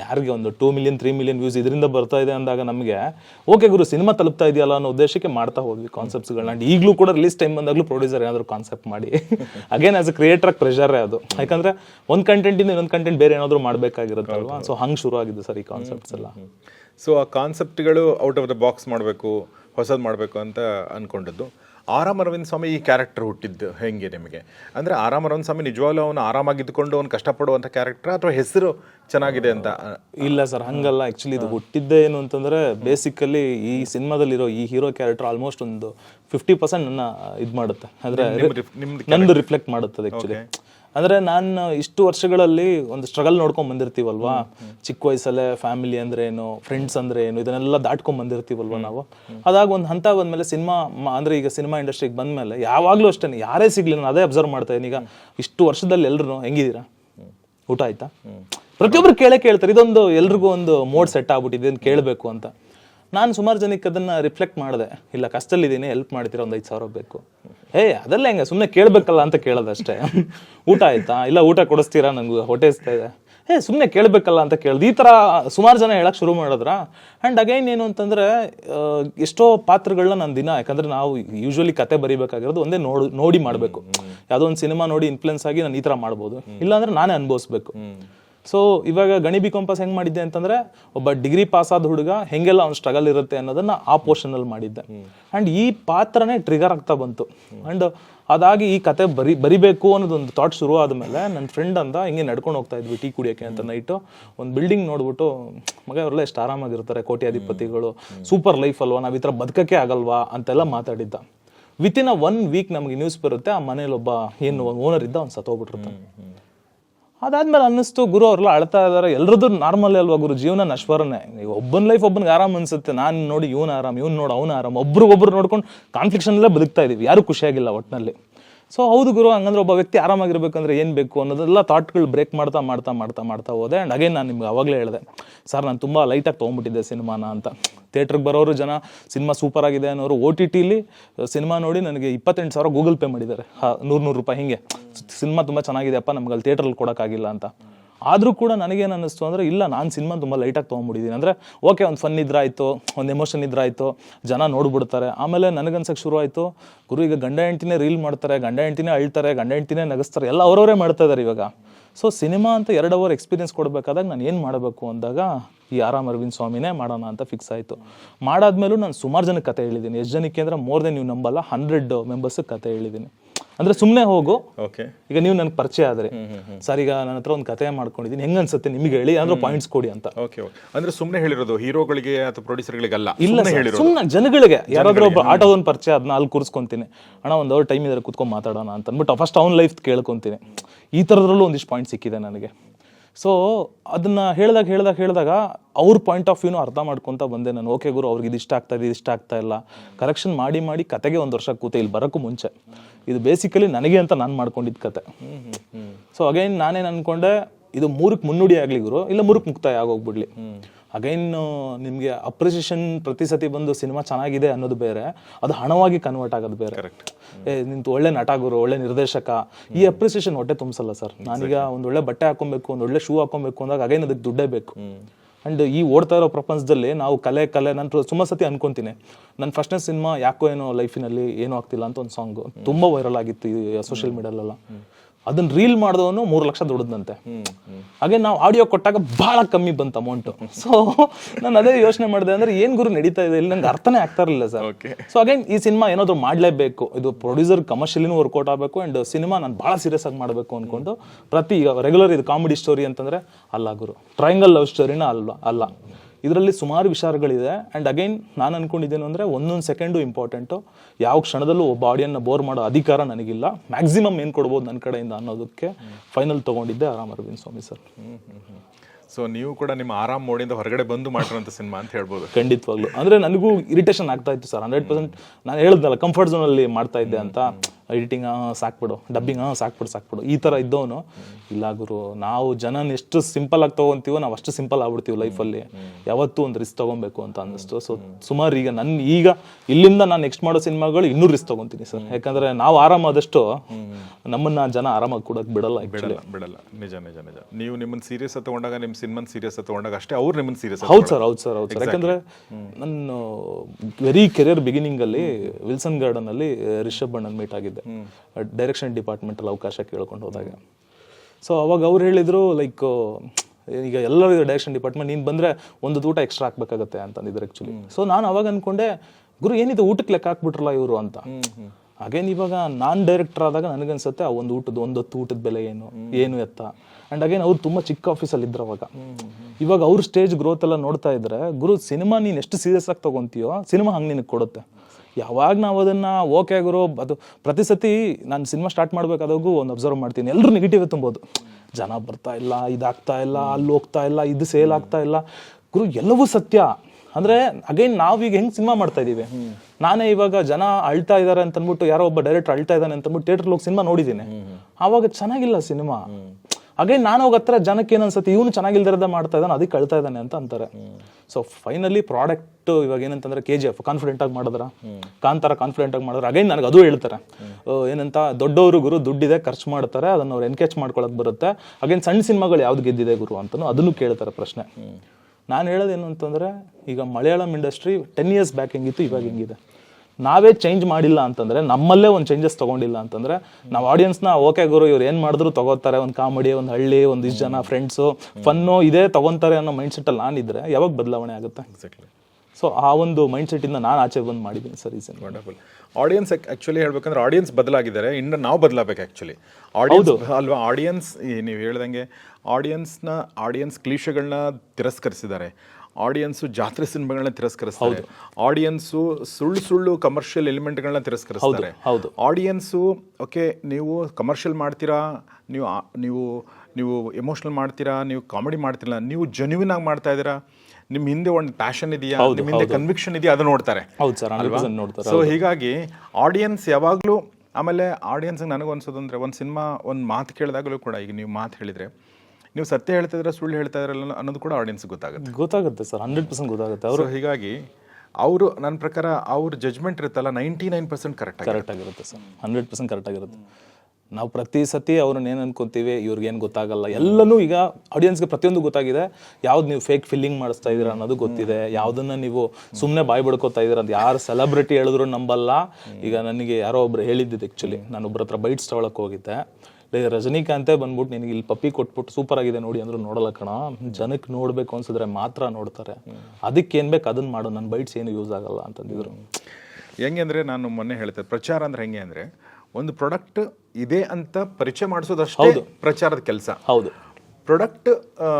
ಯಾರಿಗೆ ಒಂದು two million three million views ಇದರಿಂದ ಬರ್ತಾ ಇದೆ ಅಂದಾಗ ನಮಗೆ ಓಕೆ ಗುರು ಸಿನಿಮಾ ತಲುಪ್ತಾ ಇದೆಯಲ್ಲ ಅನ್ನೋ ಉದ್ದೇಶಕ್ಕೆ ಮಾಡ್ತಾ ಹೋದ್ವಿ ಕಾನ್ಸೆಪ್ಟ್ಸ್ಗಳನ್ನ ಅಂಡ್ ಈಗಲೂ ಕೂಡ ರಿಲೀಸ್ ಟೈಮ್ ಬಂದಾಗಲೂ ಪ್ರೊಡ್ಯೂಸರ್ ಏನಾದರೂ ಕಾನ್ಸೆಪ್ಟ್ ಮಾಡಿ. ಅಗೇನ್ ಆಸ್ ಅ ಕ್ರಿಯೇಟರ್ ಪ್ರೆಷರೇ ಅದು. ಯಾಕಂದ್ರೆ ಒಂದು ಕಂಟೆಂಟ್ ಇಂದ ಇನ್ನೊಂದು ಕಂಟೆಂಟ್ ಬೇರೆ ಏನಾದರೂ ಮಾಡಬೇಕಾಗಿರುತ್ತಲ್ವಾ? ಸೊ ಹಂಗೆ ಶುರು ಆಗಿದೆ ಸರ್ ಈ ಕಾನ್ಸೆಪ್ಟ್ಸ್ ಎಲ್ಲ. ಸೊ ಆ ಕಾನ್ಸೆಪ್ಟ್ಗಳು ಔಟ್ ಆಫ್ ದ ಬಾಕ್ಸ್ ಮಾಡಬೇಕು ಹೊಸದು ಮಾಡಬೇಕು ಅಂತ ಅಂದ್ಕೊಂಡದ್ದು ಆರಾಮ್ ಅರವಿಂದ್ ಸ್ವಾಮಿ ಈ ಕ್ಯಾರೆಕ್ಟರ್ ಹುಟ್ಟಿದ್ದು ಹೆಂಗೆ ನಿಮಗೆ? ಅಂದರೆ ಆರಾಮ್ ಅರವಿಂದ್ ಸ್ವಾಮಿ ನಿಜವಾಗ್ಲೂ ಅವನು ಆರಾಮಾಗಿದ್ದುಕೊಂಡು ಅವ್ನು ಕಷ್ಟಪಡುವಂಥ ಕ್ಯಾರೆಕ್ಟರ್ ಅಥವಾ ಹೆಸರು ಚೆನ್ನಾಗಿದೆ ಅಂತ ಇಲ್ಲ ಸರ್ ಹಂಗಲ್ಲ. ಆ್ಯಕ್ಚುಲಿ ಇದು ಹುಟ್ಟಿದ್ದೇ ಏನು ಅಂತಂದರೆ ಬೇಸಿಕಲಿ ಈ ಸಿನಿಮಾದಲ್ಲಿರೋ ಈ ಹೀರೋ ಕ್ಯಾರೆಕ್ಟರ್ ಆಲ್ಮೋಸ್ಟ್ ಒಂದು ಫಿಫ್ಟಿ ಪರ್ಸೆಂಟ್ ನನ್ನ ಇದು ಮಾಡುತ್ತೆ. ಅಂದ್ರೆ ನಿಮ್ದು ನಂದು ರಿಫ್ಲೆಕ್ಟ್ ಮಾಡುತ್ತದೆ ಆಕ್ಚುಲಿ ಅಂದ್ರೆ ನಾನು ಇಷ್ಟು ವರ್ಷಗಳಲ್ಲಿ ಒಂದು ಸ್ಟ್ರಗಲ್ ನೋಡ್ಕೊಂಡ್ ಬಂದಿರ್ತೀವಲ್ವಾ? ಚಿಕ್ಕ ವಯಸ್ಸಲ್ಲೇ ಫ್ಯಾಮಿಲಿ ಅಂದ್ರೆ ಏನು ಫ್ರೆಂಡ್ಸ್ ಅಂದ್ರೆ ಏನು ಇದನ್ನೆಲ್ಲ ದಾಟ್ಕೊಂಡ್ ಬಂದಿರ್ತೀವಲ್ವಾ ನಾವು? ಅದಾಗ ಒಂದು ಹಂತ ಬಂದ್ಮೇಲೆ ಸಿನಿಮಾ ಅಂದ್ರೆ ಈಗ ಸಿನಿಮಾ ಇಂಡಸ್ಟ್ರಿಗೆ ಬಂದ್ಮೇಲೆ ಯಾವಾಗ್ಲೂ ಅಷ್ಟೇ ಯಾರೇ ಸಿಗ್ಲಿ ನಾನು ಅದೇ ಅಬ್ಸರ್ವ್ ಮಾಡ್ತಾ ಇದ್ದೀನಿ ಈಗ ಇಷ್ಟು ವರ್ಷದಲ್ಲಿ ಎಲ್ರು ಹೆಂಗಿದ್ದೀರಾ? ಊಟ ಆಯ್ತಾ? ಪ್ರತಿಯೊಬ್ರು ಕೇಳೇ ಕೇಳ್ತಾರೆ ಇದೊಂದು ಎಲ್ರಿಗೂ ಒಂದು ಮೋಡ್ ಸೆಟ್ ಆಗ್ಬಿಟ್ಟಿದೆ ಅಂತ ಕೇಳಬೇಕು ಅಂತ. ನಾನು ಸುಮಾರು ಜನಕ್ಕೆ ಅದನ್ನ ರಿಫ್ಲೆಕ್ಟ್ ಮಾಡಿದೆ. ಇಲ್ಲ ಕಷ್ಟಲ್ಲಿದ್ದೀನಿ ಹೆಲ್ಪ್ ಮಾಡ್ತೀರಾ ಒಂದು ಐದು ಸಾವಿರ ಬೇಕು. ಏ ಅದೆಲ್ಲ ಹೆಂಗೆ? ಸುಮ್ಮನೆ ಕೇಳಬೇಕಲ್ಲ ಅಂತ ಕೇಳೋದಷ್ಟೇ. ಊಟ ಆಯ್ತಾ? ಇಲ್ಲ ಊಟ ಕೊಡಿಸ್ತೀರಾ ನಂಗೆ ಹೊಟ್ಟೆ ಹೇ ಇದೆ. ಏ ಸುಮ್ಮನೆ ಕೇಳಬೇಕಲ್ಲ ಅಂತ ಕೇಳ್ದು. ಈ ಥರ ಸುಮಾರು ಜನ ಹೇಳಕ್ ಶುರು ಮಾಡಿದ್ರ? ಆ್ಯಂಡ್ ಅಗೈನ್ ಏನು ಅಂತಂದ್ರೆ ಎಷ್ಟೋ ಪಾತ್ರಗಳನ್ನ ನಾನು ದಿನ ಯಾಕಂದ್ರೆ ನಾವು ಯೂಶ್ವಲಿ ಕತೆ ಬರಿಬೇಕಾಗಿರೋದು ಒಂದೇ ನೋಡಿ ನೋಡಿ ಮಾಡಬೇಕು. ಯಾವುದೋ ಒಂದು ಸಿನಿಮಾ ನೋಡಿ ಇನ್ಫ್ಲುಯೆನ್ಸ್ ಆಗಿ ನಾನು ಈ ಥರ ಮಾಡ್ಬೋದು. ಇಲ್ಲಾಂದ್ರೆ ನಾನೇ ಅನುಭವಿಸ್ಬೇಕು. ಸೊ ಇವಾಗ ಗಣಿ ಬಿ ಕಂಪಸ್ ಹೆಂಗ್ ಮಾಡಿದ್ದೆ ಅಂತಂದ್ರೆ ಒಬ್ಬ ಡಿಗ್ರಿ ಪಾಸ್ ಆದ ಹುಡುಗ ಹೆಂಗೆಲ್ಲ ಅವ್ನ ಸ್ಟ್ರಗಲ್ ಇರುತ್ತೆ ಅನ್ನೋದನ್ನ ಆ ಪೋರ್ಷನ್ ಅಲ್ಲಿ ಮಾಡಿದ್ದೆ. ಅಂಡ್ ಈ ಪಾತ್ರನೇ ಟ್ರಿಗರ್ ಆಗ್ತಾ ಬಂತು. ಅಂಡ್ ಅದಾಗಿ ಈ ಕತೆ ಬರಿ ಬರಿಬೇಕು ಅನ್ನೋದೊಂದು ಥಾಟ್ ಶುರು ಆದಮೇಲೆ ನನ್ನ ಫ್ರೆಂಡ್ ಅಂದ ಹಿಂಗೆ ನಡ್ಕೊಂಡು ಹೋಗ್ತಾ ಇದ್ವಿ ಟೀ ಕುಡಿಯೋಕೆ ಅಂತ ನೈಟು ಒಂದು ಬಿಲ್ಡಿಂಗ್ ನೋಡ್ಬಿಟ್ಟು ಮಗ ಅವರೆಲ್ಲ ಎಷ್ಟು ಆರಾಮಾಗಿರ್ತಾರೆ ಕೋಟ್ಯಾಧಿಪತಿಗಳು ಸೂಪರ್ ಲೈಫ್ ಅಲ್ವಾ ನಾವು ಈ ಥರ ಬದುಕಕ್ಕೆ ಆಗಲ್ವಾ? ಅಂತೆಲ್ಲ ಮಾತಾಡಿದ್ದ. ವಿತಿನ್ ಅ ಒನ್ ವೀಕ್ ನಮಗೆ ನ್ಯೂಸ್ ಬರುತ್ತೆ ಆ ಮನೇಲಿ ಒಬ್ಬ ಏನು ಓನರ್ ಇದ್ದ ಅವ್ನು ಸತ್ತೋಗ್ಬಿಟ್ಟಿರ್ತಾನೆ. ಅದಾದ್ಮೇಲೆ ಅನ್ನಿಸ್ತು, ಗುರು ಅವ್ರೆಲ್ಲ ಅಳ್ತಾ ಇದ್ದಾರೆ ಎಲ್ರದ್ದು ನಾರ್ಮಲ್ ಅಲ್ವಾ ಗುರು? ಜೀವನ ನಶ್ವರನೇ. ಈಗ ಒಬ್ಬನ ಲೈಫ್ ಒಬ್ಬನಿಗೆ ಆರಾಮ್ ಅನ್ಸುತ್ತೆ. ನಾನು ನೋಡಿ ಇವ್ನು ಆರಾಮ್, ಇವ್ನು ನೋಡಿ ಅವನು ಆರಾಮ್. ಒಬ್ರಿಗೊಬ್ರು ನೋಡ್ಕೊಂಡು ಕಾನ್ಫ್ಲಿಕ್ಷನಲ್ಲೇ ಬದುಕ್ತಾ ಇದೀವಿ. ಯಾರು ಖುಷಿಯಾಗಿಲ್ಲ ಒಟ್ಟಿನಲ್ಲಿ ಸೊ ಹೌದು ಗುರು, ಹಂಗಂದ್ರೆ ಒಬ್ಬ ವ್ಯಕ್ತಿ ಆರಾಮಾಗಿರ್ಬೇಕಂದ್ರೆ ಏನು ಬೇಕು ಅನ್ನೋದೆಲ್ಲ ಥಾಟ್ಗಳು ಬ್ರೇಕ್ ಮಾಡ್ತಾ ಮಾಡ್ತಾ ಮಾಡ್ತಾ ಮಾಡ್ತಾ ಹೋದೆ. ಆ್ಯಂಡ್ ಅಗೇನ್ ನಾನು ನಿಮ್ಗೆ ಅವಾಗಲೇ ಹೇಳಿದೆ ಸರ್ ನಾನು ತುಂಬ ಲೈಟಾಗಿ ತೊಗೊಂಬಿಟ್ಟಿದ್ದೆ ಸಿನಿಮಾನ ಅಂತ. ಥಿಯೇಟ್ರಿಗೆ ಬರೋರು ಜನ, ಸಿನಿಮಾ ಸೂಪರ್ ಆಗಿದೆ ಅನ್ನೋರು ಓ ಟಿ ಟಿಲಿ ಸಿನಿಮಾ ನೋಡಿ ನನಗೆ ಇಪ್ಪತ್ತೆಂಟು ಸಾವಿರ ಗೂಗಲ್ ಪೇ ಮಾಡಿದ್ದಾರೆ. ನೂರು ನೂರು ರೂಪಾಯಿ ಹಿಂಗೆ. ಸಿನಿಮಾ ತುಂಬ ಚೆನ್ನಾಗಿದೆಯಪ್ಪ, ನಮ್ಗೆ ಅಲ್ಲಿ ಥಿಯೇಟ್ರಲ್ಲಿ ಕೊಡೋಕ್ಕಾಗಿಲ್ಲ ಅಂತ. ಆದರೂ ಕೂಡ ನನಗೇನು ಅನ್ನಿಸ್ತು ಅಂದರೆ, ಇಲ್ಲ, ನಾನು ಸಿನಿಮಾ ತುಂಬ ಲೈಟಾಗಿ ತೊಗೊಂಬಿಟ್ಟಿದ್ದೀನಿ ಅಂದರೆ, ಓಕೆ, ಒಂದು ಫನ್ ಇದ್ರಾಯಿತು, ಒಂದು ಎಮೋಷನ್ ಇದ್ರಾಯಿತು, ಜನ ನೋಡ್ಬಿಡ್ತಾರೆ. ಆಮೇಲೆ ನನಗನ್ಸಕ್ಕೆ ಶುರು ಆಯಿತು ಗುರು, ಈಗ ಗಂಡ ಹೆಂಡ್ತಿನೇ ರೀಲ್ ಮಾಡ್ತಾರೆ, ಗಂಡ ಹೆಂಡ್ತಿನೇ ಅಳ್ತಾರೆ, ಗಂಡ ಹೆಂಡ್ತಿನೇ ನಗಿಸ್ತಾರೆ, ಎಲ್ಲ ಅವರವರೇ ಮಾಡ್ತಾ ಇದ್ದಾರೆ ಇವಾಗ. ಸೊ ಸಿನಿಮಾ ಅಂತ ಎರಡು ಅವರ್ ಎಕ್ಸ್ಪೀರಿಯನ್ಸ್ ಕೊಡಬೇಕಾದಾಗ ನಾನು ಏನು ಮಾಡಬೇಕು ಅಂದಾಗ, ಈ ಆರಾಮ್ ಅರವಿಂದ್ ಸ್ವಾಮಿನೇ ಮಾಡೋಣ ಅಂತ ಫಿಕ್ಸ್ ಆಯಿತು. ಮಾಡಾದ್ಮೇಲೂ ನಾನು ಸುಮಾರು ಜನಕ್ಕೆ ಕತೆ ಹೇಳಿದ್ದೀನಿ ಎಷ್ಟು ಜನಕ್ಕೆ ಅಂದರೆ ಮೋರ್ ದೆನ್ ನೀವು ನಂಬಲ್ಲ ಹಂಡ್ರೆಡ್ ಮೆಂಬರ್ಸ್ ಕತೆ ಹೇಳಿದ್ದೀನಿ ಅಂದರೆ ಸುಮ್ಮನೆ ಹೋಗು. ಓಕೆ ಈಗ ನೀವು ನನಗೆ ಪರಿಚಯ ಆದ್ರೆ. ಸರ್ ಈಗ ನನ್ನ ಹತ್ರ ಒಂದು ಕತೆ ಮಾಡ್ಕೊಂಡಿದ್ದೀನಿ ಹೆಂಗ್ ಅನ್ಸುತ್ತೆ ನಿಮಗೆ ಹೇಳಿ ಅಂದ್ರೆ ಪಾಯಿಂಟ್ಸ್ ಕೊಡಿ ಅಂತ. ಓಕೆ ಅಂದ್ರೆ ಸುಮ್ಮನೆ ಹೇಳಿರೋದು ಹೀರೋಗಳಿಗೆ ಅಥವಾ ಪ್ರೊಡ್ಯೂಸರ್ಗಳಿಗಲ್ಲ ಇಲ್ಲ ಸುಮ್ನೆ ಹೇಳಿರೋದು. ಸುಮ್ಮನೆ ಜನಗಳಿಗೆ. ಯಾರಾದ್ರೂ ಒಬ್ಬ ಆಟೋದೊಂದು ಪರಿಚಯ ಅದನ್ನ ಅಲ್ಲಿ ಕೂರಿಸ್ಕೊಂತೀನಿ. ಅಣ್ಣ ಒಂದು ಅವ್ರ ಟೈಮ್ ಇದ್ರೆ ಕುತ್ಕೊಂಡು ಮಾತಾಡೋಣ ಅಂತ ಅಂದ್ಬಿಟ್ಟು ಫಸ್ಟ್ ಅವ್ನ ಲೈಫ್ ಕೇಳ್ಕೊಂತೀನಿ. ಈ ಥರದ್ರಲ್ಲೂ ಒಂದಿಷ್ಟು ಪಾಯಿಂಟ್ ಸಿಕ್ಕಿದೆ ನನಗೆ. ಸೊ ಅದನ್ನ ಹೇಳಿದಾಗ ಹೇಳಿದಾಗ ಹೇಳಿದಾಗ ಅವ್ರ ಪಾಯಿಂಟ್ ಆಫ್ ವ್ಯೂನು ಅರ್ಥ ಮಾಡ್ಕೊತ ಬಂದೆ ನಾನು. ಓಕೆ ಗುರು, ಅವ್ರಿಗೆ ಇದು ಇಷ್ಟ ಆಗ್ತಾ ಇದೆ, ಇದಿಷ್ಟ ಆಗ್ತಾ ಇಲ್ಲ. ಕರೆಕ್ಷನ್ ಮಾಡಿ ಮಾಡಿ ಕತೆಗೆ ಒಂದು ವರ್ಷ ಕೂತೆ, ಇಲ್ಲಿ ಬರೋಕ್ಕೂ ಮುಂಚೆ. ಇದು ಬೇಸಿಕಲಿ ನನಗೆ ಅಂತ ನಾನು ಮಾಡ್ಕೊಂಡಿದ್ದ ಕತೆ. ಸೊ ಅಗೈನ್ ನಾನೇನು ಅನ್ಕೊಂಡೆ, ಇದು ಮೂರಕ್ಕೆ ಮುನ್ನುಡಿ ಆಗಲಿ ಗುರು, ಇಲ್ಲ ಮೂರಕ್ಕೆ ಮುಕ್ತಾಯ ಆಗೋಗ್ಬಿಡ್ಲಿ. ಅಗೈನ್ ನಿಮಗೆ ಅಪ್ರಿಸಿಯೇಷನ್ ಪ್ರತಿ ಸತಿ ಬಂದು ಸಿನಿಮಾ ಚೆನ್ನಾಗಿದೆ ಅನ್ನೋದು ಬೇರೆ ಅದು ಹಣವಾಗಿ ಕನ್ವರ್ಟ್ ಆಗೋದು ಬೇರೆ. ಏ ನಿಂತು ಒಳ್ಳೆ ನಟ ಗುರು ಒಳ್ಳೆ ನಿರ್ದೇಶಕ ಈ ಅಪ್ರಿಸಿಯೇಷನ್ ಹೊಟ್ಟೆ ತುಂಬಿಸಲ್ಲ ಸರ್. ನಾನೀಗ ಒಂದು ಒಳ್ಳೆ ಬಟ್ಟೆ ಹಾಕೊಬೇಕು ಒಂದು ಒಳ್ಳೆ ಶೂ ಹಾಕೊಬೇಕು ಅಂದಾಗ ಅಗೈನ್ ಅದಕ್ಕೆ ದುಡ್ಡೇ ಬೇಕು. ಅಂಡ್ ಈ ಓಡ್ತಾ ಇರೋ ಪ್ರಪಂಚದಲ್ಲಿ ನಾವು ಕಲೆ ಕಲೆ ನಾನು ಸುಮ್ಮ ಸತಿ ಅನ್ಕೊಂತೀನಿ. ನನ್ನ ಫಸ್ಟ್ನೇ ಸಿನಿಮಾ ಯಾಕೋ ಏನೋ ಲೈಫಿನಲ್ಲಿ ಏನೂ ಆಗ್ತಿಲ್ಲ ಅಂತ ಒಂದು ಸಾಂಗ್ ತುಂಬ ವೈರಲ್ ಆಗಿತ್ತು ಈ ಸೋಷಿಯಲ್ ಮೀಡಿಯಾಲೆಲ್ಲ ಅದನ್ನ ರೀಲ್ ಮಾಡಿದವನು ಮೂರು ಲಕ್ಷ ದುಡಿದಂತೆ. ಹಾಗೆ ನಾವು ಆಡಿಯೋ ಕೊಟ್ಟಾಗ ಬಹಳ ಕಮ್ಮಿ ಬಂತು ಅಮೌಂಟ್ ಸೊ ನಾನು ಅದೇ ಯೋಚನೆ ಮಾಡಿದೆ ಅಂದ್ರೆ ಏನು ಗುರು ನಡೀತಾ ಇದೆ? ಇಲ್ಲಿ ನಂಗೆ ಅರ್ಥನೇ ಆಗ್ತಾ ಇರಲಿಲ್ಲ ಸರ್. ಸೊ ಅಗೇನ್ ಈ ಸಿನಿಮಾ ಏನಾದರೂ ಮಾಡಲೇಬೇಕು. ಇದು ಪ್ರೊಡ್ಯೂಸರ್ ಕಮರ್ಷಿಯಲಿನೂ ವರ್ಕೌಟ್ ಆಗಬೇಕು ಅಂಡ್ ಸಿನಿಮಾ ನಾನು ಭಾಳ ಸೀರಿಯಸ್ ಆಗಿ ಮಾಡಬೇಕು ಅಂದ್ಕೊಂಡು ಪ್ರತಿ ಈಗ ರೆಗ್ಯುಲರ್ ಇದು ಕಾಮಿಡಿ ಸ್ಟೋರಿ ಅಂತಂದ್ರೆ ಅಲ್ಲ ಗುರು. ಟ್ರಯಾಂಗಲ್ ಲವ್ ಸ್ಟೋರಿನ ಅಲ್ವಾ? ಅಲ್ಲ. ಇದರಲ್ಲಿ ಸುಮಾರು ವಿಚಾರಗಳಿದೆ. ಆ್ಯಂಡ್ ಅಗೈನ್ ನಾನು ಅಂದ್ಕೊಂಡಿದ್ದೇನೆ ಅಂದರೆ ಒಂದೊಂದು ಸೆಕೆಂಡು ಇಂಪಾರ್ಟೆಂಟು ಯಾವ ಕ್ಷಣದಲ್ಲೂ ಒಬ್ಬ ಆಡಿಯನ್ನ ಬೋರ್ ಮಾಡೋ ಅಧಿಕಾರ ನನಗಿಲ್ಲ. ಮ್ಯಾಕ್ಸಿಮಮ್ ಏನು ಕೊಡ್ಬೋದು ನನ್ನ ಕಡೆಯಿಂದ ಅನ್ನೋದಕ್ಕೆ ಫೈನಲ್ ತೊಗೊಂಡಿದ್ದೆ ಆರಾಮ್ ಅರವಿಂದ್ ಸ್ವಾಮಿ ಸರ್ ಸೊ ನೀವು ಕೂಡ ನಿಮ್ಮ ಆರಾಮ್ ಮೋಡಿಂದ ಹೊರಗಡೆ ಬಂದು ಮಾಡಿರೋಂಥ ಸಿನಿಮಾ ಅಂತ ಹೇಳ್ಬೋದು. ಖಂಡಿತವಾಗ್ಲು. ಅಂದ್ರೆ ನನಗೂ ಇರಿಟೇಷನ್ ಆಗ್ತಾ ಇತ್ತು ಸರ್ ಹಂಡ್ರೆಡ್ ಪರ್ಸೆಂಟ್ ನಾನು ಹೇಳಿದ್ನಲ್ಲ ಕಂಫರ್ಟ್ ಝೋನಲ್ಲಿ ಅಲ್ಲಿ ಮಾಡ್ತಾ ಇದ್ದೆ ಅಂತ. ಎಡಿಟಿಂಗ್ ಸಾಕ್ಬಿಡು ಡಬ್ಬಿಂಗ್ ಸಾಕ್ಬಿಡು ಸಾಕ್ಬಿಡು. ಈ ಥರ ಇದ್ದವನು ಇಲ್ಲ ಗುರು ನಾವು ಜನನ ಎಷ್ಟು ಸಿಂಪಲ್ ಆಗಿ ತೊಗೊತೀವೋ ನಾವು ಅಷ್ಟು ಸಿಂಪಲ್ ಆಗ್ಬಿಡ್ತೀವಿ ಲೈಫಲ್ಲಿ ಯಾವತ್ತೂ ಒಂದು ರಿಸ್ಕ್ ತೊಗೊಬೇಕು ಅಂತ ಅನ್ನಿಸ್ತು. ಸೊ ಸುಮಾರು ಈಗ ನನ್ನ ಈಗ ಇಲ್ಲಿಂದ ನಾನು ನೆಕ್ಸ್ಟ್ ಮಾಡೋ ಸಿನಿಮಾಗಳು ಇನ್ನೂ ರಿಸ್ಕ್ ತೊಗೊತೀನಿ ಸರ್ ಯಾಕಂದ್ರೆ ನಾವು ಆರಾಮಾದಷ್ಟು ನಮ್ಮನ್ನ ಜನ ಆರಾಮಾಗಿ ಕೊಡೋಕೆ ಬಿಡಲ್ಲ ಬಿಡಲ್ಲ ಬಿಡಲ್ಲ. ನಿಜ ನಿಜ ನಿಜ. ನೀವು ನಿಮ್ಮನ್ನ ಸೀರಿಯಸ್ ತಗೊಂಡಾಗ ನಿಮ್ಮ ಸಿನಿಮನ್ ಸೀರಿಯಸ್ ತಗೊಂಡಾಗ ಅಷ್ಟೇ ಅವ್ರು ನಿಮ್ಮನ್ನ ಸೀರಿಯಸ್ ಹೌದು ಸರ್ ಹೌದು ಸರ್ ಹೌದು ಸರ್ ಯಾಕಂದ್ರೆ ನನ್ನ ವೆರಿ ಕೆರಿಯರ್ ಬಿಗಿನಿಂಗ್ ಅಲ್ಲಿ ವಿಲ್ಸನ್ ಗಾರ್ಡನ್ ಅಲ್ಲಿ ರಿಷಬ್ ಅಣ್ಣನ್ ಮೀಟ್ ಆಗಿದ್ದೆ. ಡೈರೆಕ್ಷನ್ ಡಿಪಾರ್ಟ್ಮೆಂಟಲ್ಲಿ ಅವಕಾಶ ಕೇಳ್ಕೊಂಡು ಹೋದಾಗ. ಸೊ ಅವಾಗ ಅವ್ರು ಹೇಳಿದ್ರು ಲೈಕ್ ಈಗ ಎಲ್ಲರೂ ಡೈರೆಕ್ಷನ್ ಡಿಪಾರ್ಟ್ಮೆಂಟ್ ನೀನು ಬಂದರೆ ಒಂದು ಊಟ ಎಕ್ಸ್ಟ್ರಾ ಹಾಕ್ಬೇಕಾಗತ್ತೆ ಅಂತಂದಿದ್ರು ಆ್ಯಕ್ಚುಲಿ ಸೊ ನಾನು ಅವಾಗ ಅಂದ್ಕೊಂಡೆ ಗುರು ಏನಿದೆ ಊಟಕ್ಕೆ ಲೆಕ್ಕ ಹಾಕ್ಬಿಟ್ರಲ್ಲ ಇವರು ಅಂತ. ಅಗೇನ್ ಇವಾಗ ನಾನು ಡೈರೆಕ್ಟರ್ ಆದಾಗ ನನಗನ್ಸುತ್ತೆ ಆ ಒಂದು ಊಟದ ಒಂದು ಹೊತ್ತು ಊಟದ ಬೆಲೆ ಏನು ಏನು ಎತ್ತ. ಆ್ಯಂಡ್ ಅಗೇನ್ ಅವ್ರು ತುಂಬ ಚಿಕ್ಕ ಆಫೀಸಲ್ಲಿ ಇದ್ರು ಅವಾಗ. ಇವಾಗ ಅವ್ರ ಸ್ಟೇಜ್ ಗ್ರೋತ್ ಎಲ್ಲ ನೋಡ್ತಾ ಇದ್ರೆ ಗುರು ಸಿನಿಮಾ ನೀನು ಎಷ್ಟು ಸೀರಿಯಸ್ ಆಗಿ ತಗೊಂತೀಯೋ ಸಿನಿಮಾ ಹಂಗೆ ನಿನಗೆ ಕೊಡುತ್ತೆ. ಯಾವಾಗ ನಾವು ಅದನ್ನು ಓಕೆ ಗುರು ಅದು ಪ್ರತಿ ಸತಿ ನಾನು ಸಿನಿಮಾ ಸ್ಟಾರ್ಟ್ ಮಾಡಬೇಕಾದಾಗೂ ಒಂದು ಅಬ್ಸರ್ವ್ ಮಾಡ್ತೀನಿ. ಎಲ್ಲರೂ ನೆಗೆಟಿವ್ ತುಂಬೋದು. ಜನ ಬರ್ತಾ ಇಲ್ಲ ಇದಾಗ್ತಾ ಇಲ್ಲ ಅಲ್ಲಿ ಹೋಗ್ತಾ ಇಲ್ಲ ಇದು ಸೇಲ್ ಆಗ್ತಾ ಇಲ್ಲ. ಗುರು ಎಲ್ಲವೂ ಸತ್ಯ. ಅಂದರೆ ಅಗೈನ್ ನಾವೀಗ ಹೆಂಗೆ ಸಿನಿಮಾ ಮಾಡ್ತಾ ಇದ್ದೀವಿ ನಾನೇ ಇವಾಗ ಜನ ಅಳ್ತಾ ಇದ್ದಾರೆ ಅಂತ ಅಂದ್ಬಿಟ್ಟು ಯಾರೋ ಒಬ್ಬ ಡೈರೆಕ್ಟರ್ ಅಳ್ತಾ ಇದ್ದಾನೆ ಅಂತ ಅಂದ್ಬಿಟ್ಟು ಥಿಯೇಟರ್ ಹೋಗಿ ಸಿನಿಮಾ ನೋಡಿದ್ದೀನಿ ಆವಾಗ ಚೆನ್ನಾಗಿಲ್ಲ ಸಿನಿಮಾ ಅಗೈನ್ ನಾನು ಹೋಗ ಹತ್ರ ಜನಕ್ಕೆ ಏನನ್ಸುತ್ತೆ ಇವನು ಚೆನ್ನಾಗಿಲ್ದಿರದ ಮಾಡ್ತಾ ಇದ್ದಾನೆ ಅದಕ್ಕೆ ಕಳ್ತಾ ಇದ್ದಾನೆ ಅಂತ ಅಂತಾರೆ. ಸೊ ಫೈನಲಿ ಪ್ರಾಡಕ್ಟ್ ಇವಾಗ ಏನಂತಂದ್ರೆ ಕೆ ಜಿ ಎಫ್ ಕಾನ್ಫಿಡೆಂಟ್ ಆಗಿ ಮಾಡಿದ್ರ. ಕಾಂತಾರ ಕಾನ್ಫಿಡೆಂಟ್ ಆಗಿ ಮಾಡಿದ್ರೆ. ಅಗೈನ್ ನನಗೆ ಅದು ಹೇಳ್ತಾರೆ. ಏನಂತ ದೊಡ್ಡವರು ಗುರು ದುಡ್ಡಿದೆ ಖರ್ಚು ಮಾಡ್ತಾರೆ ಅದನ್ನ ಅವ್ರು ಎನ್ಕೇಜ್ ಮಾಡ್ಕೊಳಕ್ ಬರುತ್ತೆ. ಅಗೇನ್ ಸಣ್ಣ ಸಿನಿಮಾಗಳು ಯಾವ್ದು ಗೆದ್ದಿದೆ ಗುರು ಅಂತಾನೂ ಅದನ್ನು ಕೇಳ್ತಾರೆ ಪ್ರಶ್ನೆ. ನಾನು ಹೇಳೋದೇನು ಅಂತಂದ್ರೆ ಈಗ Malayalam industry ten years back ಹೆಂಗಿತ್ತು ಇವಾಗ ಹೆಂಗಿದೆ? ನಾವೇ ಚೇಂಜ್ ಮಾಡಿಲ್ಲ ಅಂತಂದ್ರೆ ನಮ್ಮಲ್ಲೇ ಒಂದು ಚೇಂಜಸ್ ತಗೊಂಡಿಲ್ಲ ಅಂತಂದ್ರೆ ನಾವು ಆಡಿಯನ್ಸ್ನ ಓಕೆ ಗುರು ಇವ್ರು ಏನ್ ಮಾಡಿದ್ರು ತಗೋತಾರೆ ಒಂದು ಕಾಮಿಡಿ ಒಂದು ಹಳ್ಳಿ ಒಂದು ಇಷ್ಟು ಜನ ಫ್ರೆಂಡ್ಸು ಫನ್ನು ಇದೇ ತಗೊಂತಾರೆ ಅನ್ನೋ ಮೈಂಡ್ ಸೆಟ್ ಅಲ್ಲಿ ನಾನಿದ್ರೆ ಯಾವಾಗ ಬದಲಾವಣೆ ಆಗುತ್ತೆ? ಎಕ್ಸಾಕ್ಟ್ಲಿ ಸೊ ಆ ಒಂದು ಮೈಂಡ್ ಸೆಟ್ಟಿಂದ ನಾನು ಆಚೆ ಬಂದು ಮಾಡಿದ್ದೀನಿ ಸರ್ ಈ ವಂಡರ್ಫುಲ್ ಆಡಿಯನ್ಸ್ ಆಕ್ಚುಲಿ ಹೇಳ್ಬೇಕಂದ್ರೆ ಆಡಿಯನ್ಸ್ ಬದಲಾಗಿದ್ದಾರೆ ಇನ್ನು ನಾವು ಬದಲಾಗಬೇಕು ಆಕ್ಚುಲಿ ಆಡಿಯನ್ಸ್ ಅಲ್ವಾ ಆಡಿಯನ್ಸ್ ನೀವು ಹೇಳ್ದಂಗೆ ಆಡಿಯನ್ಸ್ನ ಆಡಿಯನ್ಸ್ ಕ್ಲೀಶೆಗಳನ್ನ ತಿರಸ್ಕರಿಸಿದ್ದಾರೆ. ಆಡಿಯನ್ಸು ಜಾತ್ರೆ ಸಿನಿಮಾಗಳನ್ನ ತಿರಸ್ಕರಿಸ್ತಾರೆ. ಆಡಿಯನ್ಸು ಸುಳ್ಳು ಸುಳ್ಳು ಕಮರ್ಷಿಯಲ್ ಎಲಿಮೆಂಟ್ಗಳನ್ನ ತಿರಸ್ಕರಿಸ್ತಾರೆ. ಹೌದು. ಆಡಿಯನ್ಸು ಓಕೆ ನೀವು ಕಮರ್ಷಿಯಲ್ ಮಾಡ್ತೀರಾ ನೀವು ನೀವು ನೀವು ಎಮೋಷನಲ್ ಮಾಡ್ತೀರಾ ನೀವು ಕಾಮಿಡಿ ಮಾಡ್ತಿರಲ್ಲ ನೀವು ಜೆನ್ಯೂನ್ ಆಗಿ ಮಾಡ್ತಾ ಇದ್ದೀರಾ ನಿಮ್ಮ ಹಿಂದೆ ಒಂದು ಪ್ಯಾಷನ್ ಇದೆಯಾ ನಿಮ್ಮ ಹಿಂದೆ ಕನ್ವಿಕ್ಷನ್ ಇದೆಯಾ ಅದನ್ನ ನೋಡ್ತಾರೆ. ಹೌದು ಸರ್ ಹಂಡ್ರೆಡ್ ನೋಡ್ತಾರೆ ಸೊ ಹೀಗಾಗಿ ಆಡಿಯನ್ಸ್ ಯಾವಾಗಲೂ ಆಮೇಲೆ ಆಡಿಯನ್ಸ್ ನನಗೆ ಅನ್ಸೋದಂದ್ರೆ ಒಂದು ಸಿನಿಮಾ ಒಂದು ಮಾತು ಕೇಳಿದಾಗಲೂ ಕೂಡ ಈಗ ನೀವು ಮಾತು ಹೇಳಿದ್ರೆ ನೀವು ಸತ್ಯ ಹೇಳ್ತಾ ಇದ್ರೆ ಸುಳ್ಳು ಹೇಳ್ತಾ ಇದ್ರಲ್ಲ ಅನ್ನೋದು ಕೂಡ ಆಡಿಯನ್ಸ್ ಗೊತ್ತಾಗುತ್ತೆ. ಗೊತ್ತಾಗುತ್ತೆ ಸರ್ ಹಂಡ್ರೆಡ್ ಪರ್ಸೆಂಟ್ ಗೊತ್ತಾಗುತ್ತೆ. ಅವರು ಹೀಗಾಗಿ ಅವರು ನನ್ನ ಪ್ರಕಾರ ಅವ್ರ ಜಜ್ಮೆಂಟ್ ಇರುತ್ತಲ್ಲ ninety nine percent correct correct ಆಗಿರುತ್ತೆ ಸರ್ ಹಂಡ್ರೆಡ್ ಪರ್ಸೆಂಟ್ ಕರೆಕ್ಟ್ ಆಗಿರುತ್ತೆ. ನಾವು ಪ್ರತಿ ಸತಿ ಅವ್ರನ್ನ ಏನು ಅನ್ಕೊಂತೀವಿ ಇವ್ರಿಗೆ ಏನು ಗೊತ್ತಾಗಲ್ಲ. ಎಲ್ಲನೂ ಈಗ ಆಡಿಯನ್ಸ್ಗೆ ಪ್ರತಿಯೊಂದು ಗೊತ್ತಾಗಿದೆ. ಯಾವ್ದು ನೀವು ಫೇಕ್ ಫಿಲ್ಲಿಂಗ್ ಮಾಡಿಸ್ತಾ ಇದೀರ ಅನ್ನೋದು ಗೊತ್ತಿದೆ. ಯಾವುದನ್ನ ನೀವು ಸುಮ್ಮನೆ ಬಾಯಿ ಬಡ್ಕೋತಾ ಇದೀರ ಅಂತ ಯಾರು ಸೆಲೆಬ್ರಿಟಿ ಹೇಳಿದ್ರು ನಂಬಲ್ಲ. ಈಗ ನನಗೆ ಯಾರೋ ಒಬ್ರು ಹೇಳಿದ್ದಿದ್ದು ಆ್ಯಕ್ಚುಲಿ ನಾನು ಒಬ್ಬರ ಹತ್ರ ಬೈಟ್ಸ್ ತಗೊಳಕ್ ಹೋಗಿದ್ದೆ. ಲೇ ರಜನಿಕಾಂತೆ ಬಂದ್ಬಿಟ್ಟು ನಿನಗೆ ಇಲ್ಲಿ ಪಪ್ಪಿ ಕೊಟ್ಬಿಟ್ಟು ಸೂಪರ್ ಆಗಿದೆ ನೋಡಿ ಅಂದ್ರೆ ನೋಡಲ್ಲ ಕಣ. ಜನಕ್ಕೆ ನೋಡ್ಬೇಕು ಅನ್ಸಿದ್ರೆ ಮಾತ್ರ ನೋಡ್ತಾರೆ. ಅದಕ್ಕೆ ಏನ್ ಬೇಕು ಅದನ್ನ ಮಾಡು. ನನ್ನ ಬೈಟ್ಸ್ ಏನು ಯೂಸ್ ಆಗಲ್ಲ ಅಂತಂದಿದ್ರು. ಹೆಂಗೆ ಅಂದರೆ ನಾನು ಮೊನ್ನೆ ಹೇಳ್ತೇನೆ ಪ್ರಚಾರ ಅಂದ್ರೆ ಹೆಂಗೆ ಅಂದರೆ ಒಂದು ಪ್ರಾಡಕ್ಟ್ ಇದೆ ಅಂತ ಪರಿಚಯ ಮಾಡಿಸೋದಷ್ಟು ಪ್ರಚಾರದ ಕೆಲಸ. ಹೌದು. ಪ್ರಾಡಕ್ಟ್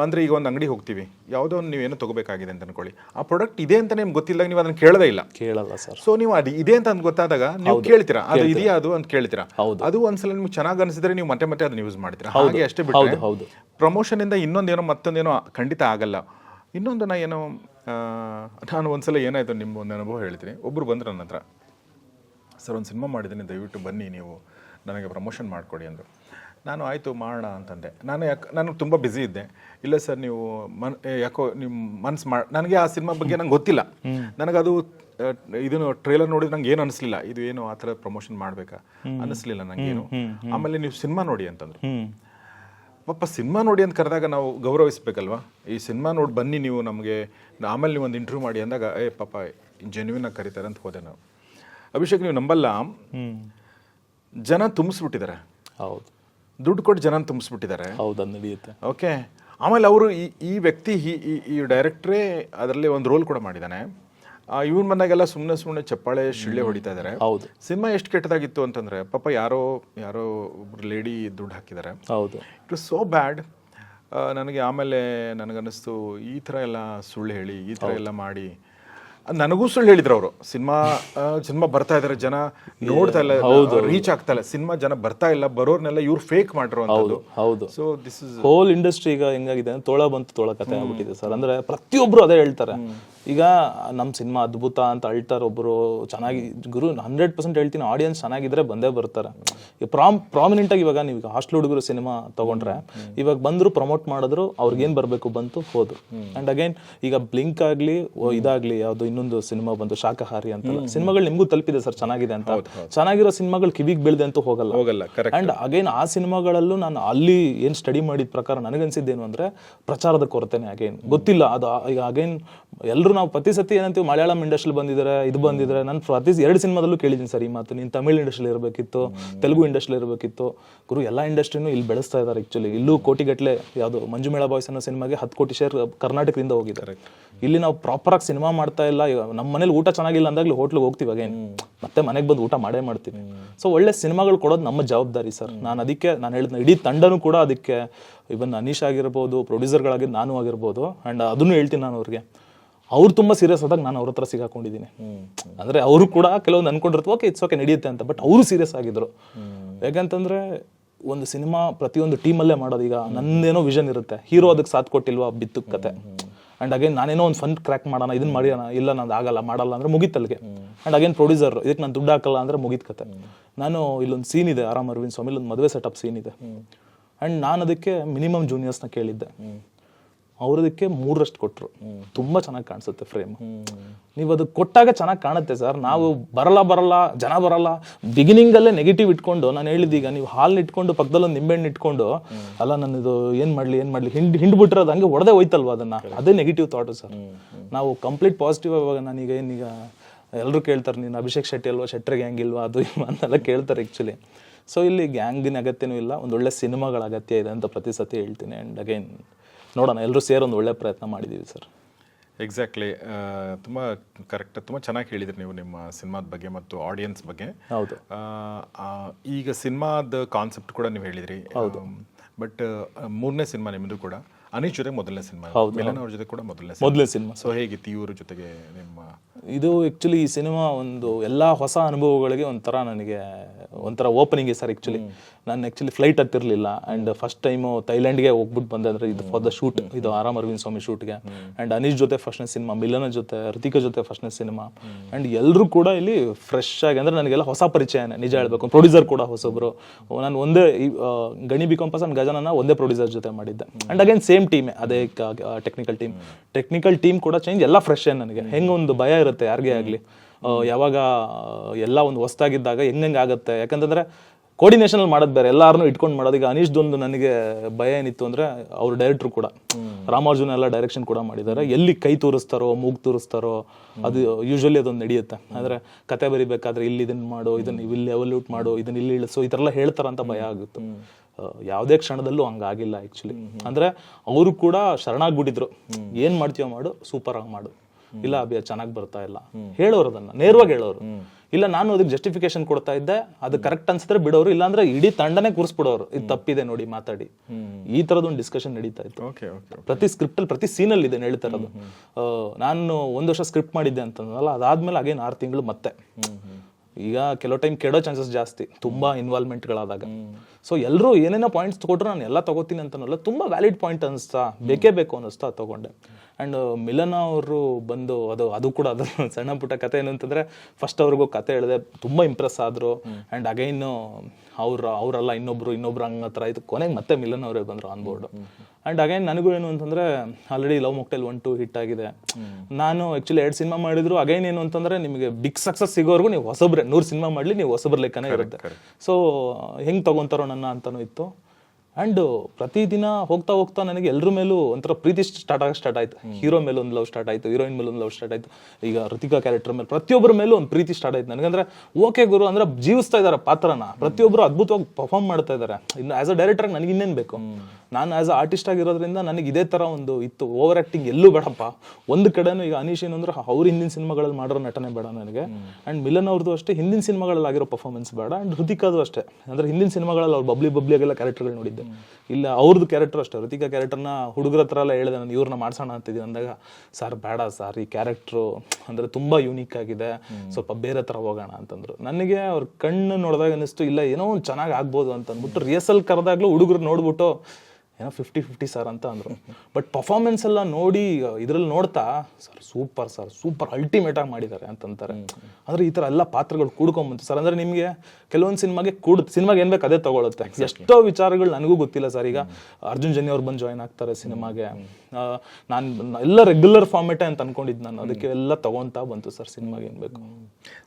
ಅಂದ್ರೆ ಈಗ ಒಂದು ಅಂಗಡಿ ಹೋಗ್ತೀವಿ. ಯಾವುದೋ ಒಂದು ನೀವೇನೋ ತಗೋಬೇಕಾಗಿದೆ ಅಂತ ಅನ್ಕೊಳ್ಳಿ. ಆ ಪ್ರಾಡಕ್ಟ್ ಇದೆ ಅಂತ ನಿಮ್ಗೆ ಗೊತ್ತಿಲ್ಲ ನೀವು ಅದನ್ನ ಕೇಳದೇ ಇಲ್ಲ. ಕೇಳಲ್ಲ ಸರ್. ಸೊ ನೀವು ಅದು ಇದೆ ಅಂತ ಅಂದ್ ಗೊತ್ತಾದಾಗ ನೀವು ಕೇಳ್ತೀರಾ? ಅದು ಇದೆಯಾ ಅದು ಅಂತ ಕೇಳ್ತೀರಾ? ಹೌದು. ಅದು ಒಂದ್ಸಲ ನಿಮ್ಗೆ ಚೆನ್ನಾಗಿ ಅನಿಸಿದ್ರೆ ನೀವು ಮತ್ತೆ ಮತ್ತೆ ಅದನ್ನ ಯೂಸ್ ಮಾಡ್ತೀರಾ? ಹಾಗೆ ಅಷ್ಟೇ ಬಿಟ್ಟು ಹೌದು ಪ್ರಮೋಷನ್ ಇಂದ ಇನ್ನೊಂದೇನೋ ಮತ್ತೊಂದೇನೋ ಖಂಡಿತ ಆಗಲ್ಲ. ಇನ್ನೊಂದು ನಾ ಏನೋ ನಾನು ಒಂದ್ಸಲ ಏನಾಯ್ತು ನಿಮ್ಮ ಒಂದು ಅನುಭವ ಹೇಳ್ತೀನಿ. ಒಬ್ರು ಬಂದ್ರು ನನ್ನ ಹತ್ರ. ಸರ್ ಒಂದು ಸಿನಿಮಾ ಮಾಡಿದ್ದೀನಿ. ದಯವಿಟ್ಟು ಬನ್ನಿ ನೀವು. ನನಗೆ ಪ್ರಮೋಷನ್ ಮಾಡಿಕೊಡಿ ಅಂದರು. ನಾನು ಆಯಿತು ಮಾಡೋಣ ಅಂತಂದೆ. ನಾನು ಯಾಕೆ ನಾನು ತುಂಬ ಬ್ಯುಸಿ ಇದ್ದೆ. ಇಲ್ಲ ಸರ್ ನೀವು ಮನ್ ಯಾಕೋ ನಿಮ್ಮ ಮನ್ಸು ಮಾಡಿ ನನಗೆ ಆ ಸಿನಿಮಾ ಬಗ್ಗೆ ನಂಗೆ ಗೊತ್ತಿಲ್ಲ. ನನಗದು ಇದನ್ನು ಟ್ರೇಲರ್ ನೋಡಿದ್ರೆ ನಂಗೆ ಏನು ಅನಿಸ್ಲಿಲ್ಲ. ಇದು ಏನು ಆ ಥರ ಪ್ರಮೋಷನ್ ಮಾಡಬೇಕಾ? ಅನಿಸ್ಲಿಲ್ಲ ನನಗೇನು ಆಮೇಲೆ ನೀವು ಸಿನಿಮಾ ನೋಡಿ ಅಂತಂದ್ರು. ಪಾಪ ಸಿನಿಮಾ ನೋಡಿ ಅಂತ ಕರೆದಾಗ ನಾವು ಗೌರವಿಸ್ಬೇಕಲ್ವಾ? ಈ ಸಿನಿಮಾ ನೋಡಿ ಬನ್ನಿ ನೀವು ನಮಗೆ ಆಮೇಲೆ ನೀವು ಒಂದು ಇಂಟರ್ವ್ಯೂ ಮಾಡಿ ಅಂದಾಗ ಏ ಪಾಪ ಜೆನ್ಯೂನ್ ಆಗಿ ಕರೀತಾರೆ ಅಂತ ಹೋದೆ ನಾವು ಅಭಿಷೇಕ್ ನೀವು ನಂಬಲ್ಲ? ಜನ ತುಂಬಿಸ್ಬಿಟ್ಟಿದ್ದಾರೆ. ಹೌದು. ದುಡ್ಡು ಕೊಟ್ಟು ಜನ ತುಂಬಿಸ್ಬಿಟ್ಟಿದ್ದಾರೆ. ಹೌದು ಅದು ನಡೆಯುತ್ತೆ. ಓಕೆ. ಆಮೇಲೆ ಅವರು ಈ ಈ ವ್ಯಕ್ತಿ ಈ ಡೈರೆಕ್ಟ್ರೇ ಅದರಲ್ಲಿ ಒಂದು ರೋಲ್ ಕೂಡ ಮಾಡಿದ್ದಾನೆ. ಇವನ್ ಬಂದಾಗೆಲ್ಲ ಸುಮ್ಮನೆ ಸುಮ್ಮನೆ ಚಪ್ಪಾಳೆ ಶಿಳ್ಳೆ ಹೊಡಿತಾ ಇದ್ದಾರೆ. ಹೌದು. ಸಿನಿಮಾ ಎಷ್ಟು ಕೆಟ್ಟದಾಗಿತ್ತು ಅಂತಂದ್ರೆ ಪಾಪ ಯಾರೋ ಯಾರೋ ಒಬ್ರು ಲೇಡಿ ದುಡ್ಡು ಹಾಕಿದ್ದಾರೆ. ಹೌದು. It was so bad. ನನಗೆ ಆಮೇಲೆ ನನಗನ್ನಿಸ್ತು ಈ ಥರ ಎಲ್ಲ ಸುಳ್ಳು ಹೇಳಿ ಈ ಥರ ಎಲ್ಲ ಮಾಡಿ ನನಗೂ ಸುಳ್ಳು ಹೇಳಿದ್ರು ಅವರು. ಸಿನಿಮಾ ಸಿನಿಮಾ ಬರ್ತಾ ಇದಾರೆ ಜನ. ನೋಡ್ತಾ ಇಲ್ಲ ರೀಚ್ ಆಗ್ತಾ ಇಲ್ಲ. ಸಿನಿಮಾ ಜನ ಬರ್ತಾ ಇಲ್ಲ ಬರೋರ್ನೆಲ್ಲ ಇವ್ರು ಫೇಕ್ ಮಾಡ್ರು ಹೌದು ಹೌದು. So this is whole industry ಈಗ ಹೆಂಗಾಗಿದೆ ತೋಳ ಬಂತು ತೋಳ ಕತೆ ಆಗ್ಬಿಟ್ಟಿದೆ ಸರ್. ಅಂದ್ರೆ ಪ್ರತಿಯೊಬ್ರು ಅದೇ ಹೇಳ್ತಾರೆ. ಈಗ ನಮ್ಮ ಸಿನಿಮಾ ಅದ್ಭುತ ಅಂತ ಅಳ್ತಾರೆ ಒಬ್ರು ಚೆನ್ನಾಗಿ ಗುರು ಹಂಡ್ರೆಡ್ ಪರ್ಸೆಂಟ್ ಹೇಳ್ತೀನಿ ಆಡಿಯನ್ಸ್ ಚೆನ್ನಾಗಿದ್ರೆ ಬಂದೇ ಬರ್ತಾರೆ. ಪ್ರಾಮ್ ಪ್ರಾಮಿನೆಂಟ್ ಆಗಿ ಇವಾಗ ನೀವು ಹಾಸ್ಟೆಲ್ ಹುಡುಗರು ಸಿನಿಮಾ ತಗೊಂಡ್ರೆ ಇವಾಗ ಬಂದ್ರು ಪ್ರಮೋಟ್ ಮಾಡಿದ್ರು ಅವ್ರಿಗೇನ್ ಬರಬೇಕು ಬಂತು ಹೋದ್ರು. ಅಂಡ್ ಅಗೈನ್ ಈಗ ಬ್ಲಿಂಕ್ ಆಗಲಿ ಇದಾಗಲಿ ಯಾವ್ದು ಇನ್ನೊಂದು ಸಿನಿಮಾ ಬಂತು ಶಾಖಾಹಾರಿ ಅಂತ ಸಿನಿಮಾಗಳು ನಿಮಗೂ ತಲುಪಿದೆ ಸರ್ ಚೆನ್ನಾಗಿದೆ ಅಂತ. ಚೆನ್ನಾಗಿರೋ ಸಿನಿಮಾಗಳು ಕಿವಿಗೆ ಬೆಳೆದೆ ಅಂತೂ ಹೋಗಲ್ಲ. ಹೋಗಲ್ಲ ಕರೆಕ್ಟ್ ಅಂಡ್ ಅಗೈನ್ ಆ ಸಿನಿಮಾಗಳಲ್ಲೂ ನಾನು ಅಲ್ಲಿ ಏನು ಸ್ಟಡಿ ಮಾಡಿದ ಪ್ರಕಾರ ನನಗನ್ಸಿದ್ದೇನು ಅಂದ್ರೆ ಪ್ರಚಾರದ ಕೊರತೆನೆ ಅಗೈನ್ ಗೊತ್ತಿಲ್ಲ ಅದು ಈಗ ಅಗೈನ್ ಎಲ್ಲರೂ ನಾವು ಪ್ರತಿ ಸತಿ ಏನಂತೀವಿ, ಮಲಯಾಳಂ ಇಂಡಸ್ಟ್ರಿ ಬಂದಿದ್ದಾರೆ ಇದು ಬಂದಿದ್ದಾರೆ ನಾನು ಪ್ರತಿ ಎರಡು ಸಿನಿಮಾದಲ್ಲೂ ಕೇಳಿದ್ದೀನಿ ಸರ್ ಈ ಮಾತು. ನೀನು ತಮಿಳ್ ಇಂಡಸ್ಟ್ರಿ ಇರಬೇಕಿತ್ತು, ತೆಲುಗು ಇಂಡಸ್ಟ್ರಿ ಇರಬೇಕಿತ್ತು. ಗುರು, ಎಲ್ಲ ಇಂಡಸ್ಟ್ರಿನೂ ಇಲ್ಲಿ ಬೆಳೆಸ್ತಾ ಇದ್ದಾರೆ ಆ್ಯಕ್ಚುಲಿ ಇಲ್ಲೂ ಕೋಟಿಗಟ್ಟಲೆ ಯಾವುದು ಮಂಜುಮೇಳ ಬಾಯ್ಸ್ ಅನ್ನೋ ಸಿನಿಮಾಗೆ ಹತ್ತು ಕೋಟಿ ಶೇರ್ ಕರ್ನಾಟಕದಿಂದ ಹೋಗಿದ್ದಾರೆ. ಇಲ್ಲಿ ನಾವು ಪ್ರಾಪರ್ ಆಗಿ ಸಿನಿಮಾ ಮಾಡ್ತಾ ಇಲ್ಲ. ನಮ್ಮ ಮನೇಲಿ ಊಟ ಚೆನ್ನಾಗಿಲ್ಲ ಅಂದಾಗಲಿ ಹೋಟ್ಲಿಗೆ ಹೋಗ್ತೀವಿ ಅಗೇನ್. ಮತ್ತೆ ಮನೆಗೆ ಬಂದು ಊಟ ಮಾಡೇ ಮಾಡ್ತೀವಿ. ಸೊ ಒಳ್ಳೆ ಸಿನಿಮಾಗಳು ಕೊಡೋದು ನಮ್ಮ ಜವಾಬ್ದಾರಿ ಸರ್. ನಾನು ಅದಕ್ಕೆ, ನಾನು ಹೇಳಿದ್ನ ಇಡೀ ತಂಡನೂ ಕೂಡ ಅದಕ್ಕೆ ಇವನ್ ಅನೀಶ್ ಆಗಿರ್ಬೋದು ಪ್ರೊಡ್ಯೂಸರ್ಗಳಾಗಿ ನಾನು ಆಗಿರ್ಬೋದು. ಅಂಡ್ ಅದನ್ನು ಹೇಳ್ತೀನಿ ನಾನು ಅವ್ರಿಗೆ. ಅವ್ರು ತುಂಬಾ ಸೀರಿಯಸ್ ಆದಾಗ ನಾನು ಅವ್ರ ಹತ್ರ ಸಿಗಾಕೊಂಡಿದ್ದೀನಿ. ಅಂದ್ರೆ ಅವರು ಕೂಡ ಕೆಲವೊಂದು ಅನ್ಕೊಂಡಿರ್ತು ಓಕೆ ಇಟ್ಸ್ ಓಕೆ ನಡೆಯುತ್ತೆ ಅಂತ. ಬಟ್ ಅವರು ಸೀರಿಯಸ್ ಆಗಿದ್ರು. ಯಾಕಂತಂದ್ರೆ ಒಂದು ಸಿನಿಮಾ ಪ್ರತಿಯೊಂದು ಟೀಮಲ್ಲೇ ಮಾಡೋದು ಈಗ ನಂದೇನೋ ವಿಷನ್ ಇರುತ್ತೆ. ಹೀರೋ ಅದಕ್ಕೆ ಸಾಥ್ ಕೊಟ್ಟಿಲ್ವಾ? ಬಿತ್ತು ಕತೆ. ಅಂಡ್ ಅಗೇನ್ ನಾನೇನೋ ಒಂದು ಫಂಡ್ ಕ್ರ್ಯಾಕ್ ಮಾಡೋಣ ಇದನ್ನ ಮಾಡೋಣ ಇಲ್ಲ ನಾನು ಆಗಲ್ಲ, ಮಾಡಲ್ಲ ಅಂದ್ರೆ ಮುಗಿತಲ್ಗೆ ಅಂಡ್ ಅಗೇನ್ ಪ್ರೊಡ್ಯೂಸರ್ ಇದಕ್ಕೆ ನಾನು ದುಡ್ಡು ಹಾಕಲ್ಲ ಅಂದ್ರೆ ಮುಗಿತ್ ಕತೆ. ನಾನು ಇಲ್ಲೊಂದು ಸೀನ್ ಇದೆ, ಆರಾಮ್ ಅರವಿಂದ್ ಸ್ವಾಮಿ ಒಂದು ಮದುವೆ ಸೆಟಪ್ ಸೀನ್ ಇದೆ. ಅಂಡ್ ನಾನು ಅದಕ್ಕೆ ಮಿನಿಮಮ್ ಜೂನಿಯರ್ಸ್ನ ಕೇಳಿದ್ದೆ. ಅವ್ರದಕ್ಕೆ ಮೂರಷ್ಟು ಕೊಟ್ರು. ತುಂಬಾ ಚೆನ್ನಾಗಿ ಕಾಣಿಸುತ್ತೆ ಫ್ರೇಮ್ ನೀವು ಅದು ಕೊಟ್ಟಾಗ ಚೆನ್ನಾಗಿ ಕಾಣುತ್ತೆ ಸರ್. ನಾವು ಬರಲ್ಲ ಬರಲ್ಲ ಜನ ಬರಲ್ಲ. ಬಿಗಿನಿಂಗ್ ಅಲ್ಲೇ ನೆಗೆಟಿವ್ ಇಟ್ಕೊಂಡು ನಾನು ಹೇಳಿದ್ದೀಗ ನೀವು ಹಾಲ್ ಇಟ್ಕೊಂಡು ಪಕ್ಕದಲ್ಲಿ ಒಂದು ನಿಂಬೆಹಣ್ಣು ಇಟ್ಕೊಂಡು ಅಲ್ಲ ನಾನು ಇದು ಏನ್ ಮಾಡ್ಲಿ ಏನ್ ಮಾಡ್ಲಿ ಹಿಂಡ್ ಹಿಂಡ್ಬಿಟ್ರೆ ಅದು ಹಂಗೆ ಹೊಡೆದೇ ಹೋಯ್ತಲ್ವಾ ಅದನ್ನ? ಅದೇ ನೆಗೆಟಿವ್ ಥಾಟ್ ಸರ್. ನಾವು ಕಂಪ್ಲೀಟ್ ಪಾಸಿಟಿವ್ ಇವಾಗ ನಾನೀಗ ಏನೀಗ ಎಲ್ಲರೂ ಕೇಳ್ತಾರೆ ನೀನು ಅಭಿಷೇಕ್ ಶೆಟ್ಟಿ ಅಲ್ವಾ ಶೆಟ್ಟರ್ ಗ್ಯಾಂಗ್ ಇಲ್ವಾ ಅದು ಅಂತೆಲ್ಲ ಕೇಳ್ತಾರೆ ಆ್ಯಕ್ಚುಲಿ ಸೊ ಇಲ್ಲಿ ಗ್ಯಾಂಗಿನ ಅಗತ್ಯನೂ ಇಲ್ಲ ಒಂದೊಳ್ಳೆ ಸಿನಿಮಾಗಳ ಅಗತ್ಯ ಇದೆ ಅಂತ ಪ್ರತಿ ಸತಿ ಹೇಳ್ತೀನಿ. ಆ್ಯಂಡ್ ಅಗೈನ್ ನೋಡೋಣ ಎಲ್ಲರೂ ಸೇರಿ ಒಂದು ಒಳ್ಳೆ ಪ್ರಯತ್ನ ಮಾಡಿದ್ದೀವಿ ಸರ್. ಎಕ್ಸಾಕ್ಟ್ಲಿ ತುಂಬ ಕರೆಕ್ಟ್ ತುಂಬ ಚೆನ್ನಾಗಿ ಹೇಳಿದ್ರಿ ನೀವು ನಿಮ್ಮ ಸಿನಿಮಾದ ಬಗ್ಗೆ ಮತ್ತು ಆಡಿಯನ್ಸ್ ಬಗ್ಗೆ. ಹೌದು. ಈಗ ಸಿನಿಮಾದ ಕಾನ್ಸೆಪ್ಟ್ ಕೂಡ ನೀವು ಹೇಳಿದ್ರಿ. ಬಟ್ ಮೂರನೇ ಸಿನಿಮಾ ನಿಮ್ಮದು ಕೂಡ. ಅನೀಶ್ ಜೊತೆ ಮೊದಲನೇ ಸಿನಿಮಾ. ಮಿಲನ್ ಅವ್ರ ಜೊತೆ ಕೂಡ ಮೊದಲನೇ ಮೊದಲನೇ ಸಿನಿಮಾ. ಸೊ ಹೇಗಿತ್ತು? ಇವ್ರ ಜೊತೆಗೆ ನಿಮ್ಮ ಇದು ಆ್ಯಕ್ಚುಲಿ ಈ ಸಿನಿಮಾ ಒಂದು ಎಲ್ಲ ಹೊಸ ಅನುಭವಗಳಿಗೆ ಒಂಥರ ನನಗೆ ಒಂಥರ ಓಪನಿಂಗ್ ಸರ್ ಆ್ಯಕ್ಚುಲಿ ನಾನು ಆ್ಯಕ್ಚುಲಿ ಫ್ಲೈಟ್ ಹತ್ತಿರಲಿಲ್ಲ. ಆ್ಯಂಡ್ ಫಸ್ಟ್ ಟೈಮು ಥೈಲ್ಯಾಂಡ್ಗೆ ಹೋಗ್ಬಿಟ್ಟು ಬಂದೆ ಅಂದರೆ ಇದು ಫಾರ್ ದ ಶೂಟ್ ಇದು ಆರಾಮ್ ಅರವಿಂದ್ ಸ್ವಾಮಿ ಶೂಟ್ಗೆ ಆ್ಯಂಡ್ ಅನೀಶ್ ಜೊತೆ ಫಸ್ಟ್ನೇ ಸಿನಿಮಾ ಮಿಲನ ಜೊತೆ ಋತಿಕಾ ಜೊತೆ ಫಸ್ಟ್ನೇ ಸಿನಿಮಾ. ಆ್ಯಂಡ್ ಎಲ್ಲರೂ ಕೂಡ ಇಲ್ಲಿ ಫ್ರೆಶ್ ಆಗಿ ಅಂದರೆ ನನಗೆಲ್ಲ ಹೊಸ ಪರಿಚಯನೇ ನಿಜ ಹೇಳಬೇಕು. ಪ್ರೊಡ್ಯೂಸರ್ ಕೂಡ ಹೊಸಬ್ರು. ನಾನು ಒಂದೇ ಈ, ಆ, ಗಣಿ ಬಿಕಾಂಪಸ್ ಅಂಡ್ ಗಜನನ ಒಂದೇ ಪ್ರೊಡ್ಯೂಸರ್ ಜೊತೆ ಮಾಡಿದ್ದೆ. ಆ್ಯಂಡ್ ಅಗೇನ್ ಸೇಮ್ ಟೀಮೇ ಅದೇ ಟೆಕ್ನಿಕಲ್ ಟೀಮ್ ಟೆಕ್ನಿಕಲ್ ಟೀಮ್ ಕೂಡ ಚೇಂಜ್ ಎಲ್ಲ ಫ್ರೆಶ್ ನನಗೆ. ಹೆಂಗೆ ಒಂದು ಭಯ ಇರುತ್ತೆ ಯಾರಿಗೇ ಆಗಲಿ. ಯಾವಾಗ ಎಲ್ಲ ಒಂದು ಹೊಸ್ದಾಗಿದ್ದಾಗ ಹೆಂಗೆ ಆಗುತ್ತೆ. ಯಾಕಂತಂದ್ರೆ ಕೋರ್ಡಿನೇಷನ್ ಮಾಡೋದು ಬೇರೆ. ಎಲ್ಲಾರನ್ನೂ ಇಟ್ಕೊಂಡು ಮಾಡೋದು. ಈಗ ಅನೀಶ್ದೊಂದು ನನಗೆ ಭಯ ಏನಿತ್ತು ಅಂದ್ರೆ ಅವ್ರ ಡೈರೆಕ್ಟ್ರು ಕೂಡ. ರಾಮಾರ್ಜುನ ಎಲ್ಲ ಡೈರೆಕ್ಷನ್ ಕೂಡ ಮಾಡಿದ್ದಾರೆ. ಎಲ್ಲಿ ಕೈ ತೋರಿಸ್ತಾರೋ, ಮೂಗ್ ತೋರಿಸ್ತಾರೋ, ಅದು ಯೂಶಲಿ ಅದೊಂದು ನಡೆಯುತ್ತೆ. ಆದ್ರೆ ಕತೆ ಬರಿಬೇಕಾದ್ರೆ ಇಲ್ಲಿ ಇದನ್ನ ಮಾಡು, ಇದನ್ನ ಇಲ್ಲಿ ಎವಲ್ಯೂಟ್ ಮಾಡೋ, ಇದನ್ನ ಇಲ್ಲಿ ಇಳಿಸು, ಈ ಥರ ಎಲ್ಲ ಹೇಳ್ತಾರಂತ ಭಯ ಆಗುತ್ತೆ. ಯಾವುದೇ ಕ್ಷಣದಲ್ಲೂ ಹಂಗಾಗಿಲ್ಲ ಆ್ಯಕ್ಚುಲಿ ಅಂದ್ರೆ ಅವರು ಕೂಡ ಶರಣಾಗ್ಬಿಟ್ಟಿದ್ರು. ಏನು ಮಾಡ್ತೀವೋ ಮಾಡು ಸೂಪರ್ ಆಗಿ ಮಾಡು. ಇಲ್ಲ ಅಭಿ ಚೆನ್ನಾಗಿ ಬರ್ತಾ ಇಲ್ಲ. ಹೇಳೋರು ಅದನ್ನ ನೇರವಾಗಿ ಹೇಳೋರು. ಇಲ್ಲ ನಾನು ಅದಕ್ಕೆ ಜಸ್ಟಿಫಿಕೇಶನ್ ಕೊಡ್ತಾ ಇದ್ದೆ ಅದು ಕರೆಕ್ಟ್ ಅನ್ಸಿದ್ರೆ ಬಿಡೋರು ಇಲ್ಲಾಂದ್ರೆ ಇಡೀ ತಂಡನೇ ಕೂರಿಸ್ಬಿಡೋರು. ಇದು ತಪ್ಪಿದೆ ನೋಡಿ ಮಾತಾಡಿ. ಈ ತರದೊಂದು ಡಿಸ್ಕಷನ್ ನಡೀತಾ ಇತ್ತು. ಪ್ರತಿ ಸ್ಕ್ರಿಪ್ಟ್ ಅಲ್ಲಿ ಪ್ರತಿ ಸೀನಲ್ಲಿ ಇದೆ ಹೇಳ್ತಾ ಇರೋದು. ನಾನು ಒಂದು ವರ್ಷ ಸ್ಕ್ರಿಪ್ಟ್ ಮಾಡಿದ್ದೆ ಅಂತಂದ್ರಲ್ಲ ಅದಾದ್ಮೇಲೆ ಅಗೇನ್ ಆರು ತಿಂಗಳು ಮತ್ತೆ. ಈಗ ಕೆಲವು ಟೈಮ್ ಕೆಡೋ ಚಾನ್ಸಸ್ ಜಾಸ್ತಿ ತುಂಬಾ ಇನ್ವಾಲ್ವ್ಮೆಂಟ್ಗಳಾದಾಗ ಸೊ ಎಲ್ಲರೂ ಏನೇನೋ ಪಾಯಿಂಟ್ಸ್ ತಗೊಂಡ್ರು ನಾನು ಎಲ್ಲ ತಗೋತೀನಿ ಅಂತನಲ್ಲ ತುಂಬಾ ವ್ಯಾಲಿಡ್ ಪಾಯಿಂಟ್ ಅನಿಸ್ತಾ ಬೇಕೇ ಬೇಕು ಅನ್ನಿಸ್ತಾ ತಗೊಂಡೆ. ಆ್ಯಂಡ್ ಮಿಲನ ಅವರು ಬಂದು ಅದು ಅದು ಕೂಡ ಅದು ಸಣ್ಣ ಪುಟ್ಟ ಕತೆ ಏನು ಅಂತಂದ್ರೆ ಫಸ್ಟ್ ಅವ್ರಿಗೂ ಕತೆ ಹೇಳಿದೆ ತುಂಬ ಇಂಪ್ರೆಸ್ ಆದ್ರು. ಆ್ಯಂಡ್ ಅಗೈನ್ ಅವ್ರ ಅವರಲ್ಲ ಇನ್ನೊಬ್ರು ಇನ್ನೊಬ್ರು ಹಂಗೆ ಹತ್ರ ಇದು ಕೊನೆಗೆ ಮತ್ತೆ ಮಿಲನ್ ಅವರೇ ಬಂದ್ರು ಆನ್ ಬೋರ್ಡ್ ಆ್ಯಂಡ್ ಅಗೈನ್ ನನಗೂ ಏನು ಅಂತಂದ್ರೆ already Love Mocktail one two hit ಆಗಿದೆ. ನಾನು ಆ್ಯಕ್ಚುಲಿ ಎರಡು ಸಿನಿಮಾ ಮಾಡಿದ್ರು. ಅಗೈನ್ ಏನು ಅಂತಂದ್ರೆ ನಿಮಗೆ ಬಿಗ್ ಸಕ್ಸಸ್ ಸಿಗೋವರೆಗೂ ನೀವು ಹೊಸಬ್ರೆ ನೂರು ಸಿನಿಮಾ ಮಾಡಲಿ ನೀವು ಹೊಸಬ್ರ ಲೆಕ್ಕನೇ ಇರುತ್ತೆ. ಸೊ ಹೆಂಗ್ ತೊಗೊಂತಾರೋ ನನ್ನ ಅಂತಲೂ ಇತ್ತು. ಆ್ಯಂಡ್ ಪ್ರತಿದಿನ ಹೋಗ್ತಾ ಹೋಗ್ತಾ ನನಗೆ ಎಲ್ಲರ ಮೇಲೂ ಒಂಥರ ಪ್ರೀತಿ ಸ್ಟಾರ್ಟ್ ಆಗೋ ಸ್ಟಾರ್ಟ್ ಆಯ್ತು. ಹೀರೋ ಮೇಲೆ ಒಂದು ಲವ್ ಸ್ಟಾರ್ಟ್ ಆಯ್ತು ಹೀರೋಯಿನ್ ಮೇಲೆ ಒಂದು ಲವ್ ಸ್ಟಾರ್ಟ್ ಆಯಿತು. ಈಗ ಋತಿಕಾ ಕ್ಯಾರೆಕ್ಟರ್ ಮೇಲೆ ಪ್ರತಿಯೊಬ್ಬರ ಮೇಲೂ ಒಂದು ಪ್ರೀತಿ ಸ್ಟಾರ್ಟ್ ಆಯ್ತು ನನಗಂದ್ರೆ ಓಕೆ ಗುರು ಅಂದ್ರೆ ಜೀವಿಸ್ತಾ ಇದ್ದಾರೆ ಪಾತ್ರನ. ಪ್ರತಿಯೊಬ್ಬರು ಅದ್ಭುತವಾಗಿ ಪರ್ಫಾರ್ಮ್ ಮಾಡ್ತಾ ಇದ್ದಾರೆ. ಇನ್ನು ಆಸ್ ಅ ಡೈರೆಕ್ಟರ್ ನನಗೆ ಇನ್ನೇನು ಬೇಕು? ನಾನು ಆಸ್ ಅ ಆರ್ಟಿಸ್ಟ್ ಆಗಿರೋದ್ರಿಂದ ನನಗೆ ಇದೇ ಥರ ಒಂದು ಇತ್ತು. ಓವರ್ ಆ್ಯಕ್ಟಿಂಗ್ ಎಲ್ಲೂ ಬೇಡಪ್ಪ. ಒಂದು ಕಡೆನೂ ಈಗ ಅನೀಶ್ ಏನು ಅಂದ್ರೆ ಅವ್ರ ಹಿಂದಿನ ಸಿನಿಮಾಗಳಲ್ಲಿ ಮಾಡೋ ನಟನೆ ಬೇಡ ನನಗೆ. ಅಂಡ್ ಮಿಲನ್ ಅವ್ರದ್ದು ಅಷ್ಟೇ ಹಿಂದಿನ ಸಿನಿಮಾಗಳಲ್ಲಿ ಆಗಿರೋ ಪರ್ಫಾರ್ಮೆನ್ಸ್ ಬೇಡ. ಅಂಡ್ ಋತಿಕಾದು ಅಷ್ಟೇ. ಅಂದ್ರೆ ಹಿಂದಿನ ಸಿನಿಮಾಗಳಲ್ಲಿ ಅವ್ರು ಬಬ್ಲಿ ಬಬ್ಲಿಯಾಗೆಲ್ಲ ಕ್ಯಾರೆಕ್ಟರ್ಗಳು ನೋಡಿದ್ದೆ. ಇಲ್ಲ ಅವ್ರದ್ದು ಕ್ಯಾರೆಕ್ಟರ್ ಅಷ್ಟೇ. ಋತಿಕಾ ಕ್ಯಾರೆಕ್ಟರ್ನ ಹುಡುಗರ ಹತ್ರ ಎಲ್ಲ ಹೇಳಿದೆ, ನಾನು ಇವ್ರನ್ನ ಮಾಡ್ಸೋಣ ಅಂತಿದ್ದೀನಿ ಅಂದಾಗ, ಸರ್, ಬೇಡ ಸರ್, ಈ ಕ್ಯಾರೆಕ್ಟ್ರು ಅಂದ್ರೆ ತುಂಬಾ ಯೂನಿಕ್ ಆಗಿದೆ. ಸ್ವಲ್ಪ ಬೇರೆ ತರ ಹೋಗೋಣ ಅಂತಂದ್ರು. ನನಗೆ ಅವ್ರ ಕಣ್ಣು ನೋಡಿದಾಗ ಅನ್ನಿಸ್ತು, ಇಲ್ಲ, ಏನೋ ಒಂದು ಚೆನ್ನಾಗಿ ಆಗ್ಬೋದು ಅಂತ ಅಂದ್ಬಿಟ್ಟು ರಿಹರ್ಸಲ್ ಕರೆದಾಗ್ಲೂ ಹುಡುಗರು ನೋಡ್ಬಿಟ್ಟು ಏನೋ ಫಿಫ್ಟಿ ಫಿಫ್ಟಿ ಸರ್ ಅಂತ ಅಂದರು. ಬಟ್ ಪರ್ಫಾರ್ಮೆನ್ಸ್ ಎಲ್ಲ ನೋಡಿ ಇದರಲ್ಲಿ ನೋಡ್ತಾ ಸರ್ ಸೂಪರ್ ಸರ್ ಸೂಪರ್ ಅಲ್ಟಿಮೇಟಾಗಿ ಮಾಡಿದ್ದಾರೆ ಅಂತಂತಾರೆ ಆದರೆ ಈ ಥರ ಎಲ್ಲ ಪಾತ್ರಗಳು ಕೂಡ್ಕೊಂಬಂತು ಸರ್ ಅಂದರೆ ನಿಮಗೆ ಕೆಲವೊಂದು ಸಿನಿಮಾಗೆ ಕೂಡ್ ಸಿನಿಮಾಗೆ ಏನ್ಬೇಕು ಅದೇ ತೊಗೊಳುತ್ತೆ. ಎಷ್ಟೋ ವಿಚಾರಗಳು ನನಗೂ ಗೊತ್ತಿಲ್ಲ ಸರ್ ಈಗ ಅರ್ಜುನ್ ಜನಿ ಅವ್ರು ಬಂದು ಜಾಯ್ನ್ ಆಗ್ತಾರೆ ಸಿನಿಮಾಗೆ. ನಾನು ಎಲ್ಲ ರೆಗ್ಯುಲರ್ ಫಾರ್ಮೇಟೇ ಅಂತ ಅನ್ಕೊಂಡಿದ್ದು ನಾನು. ಅದಕ್ಕೆ ಎಲ್ಲ ತೊಗೊತಾ ಬಂತು ಸರ್ ಸಿನಿಮಾಗೆ ಏನು ಬೇಕು.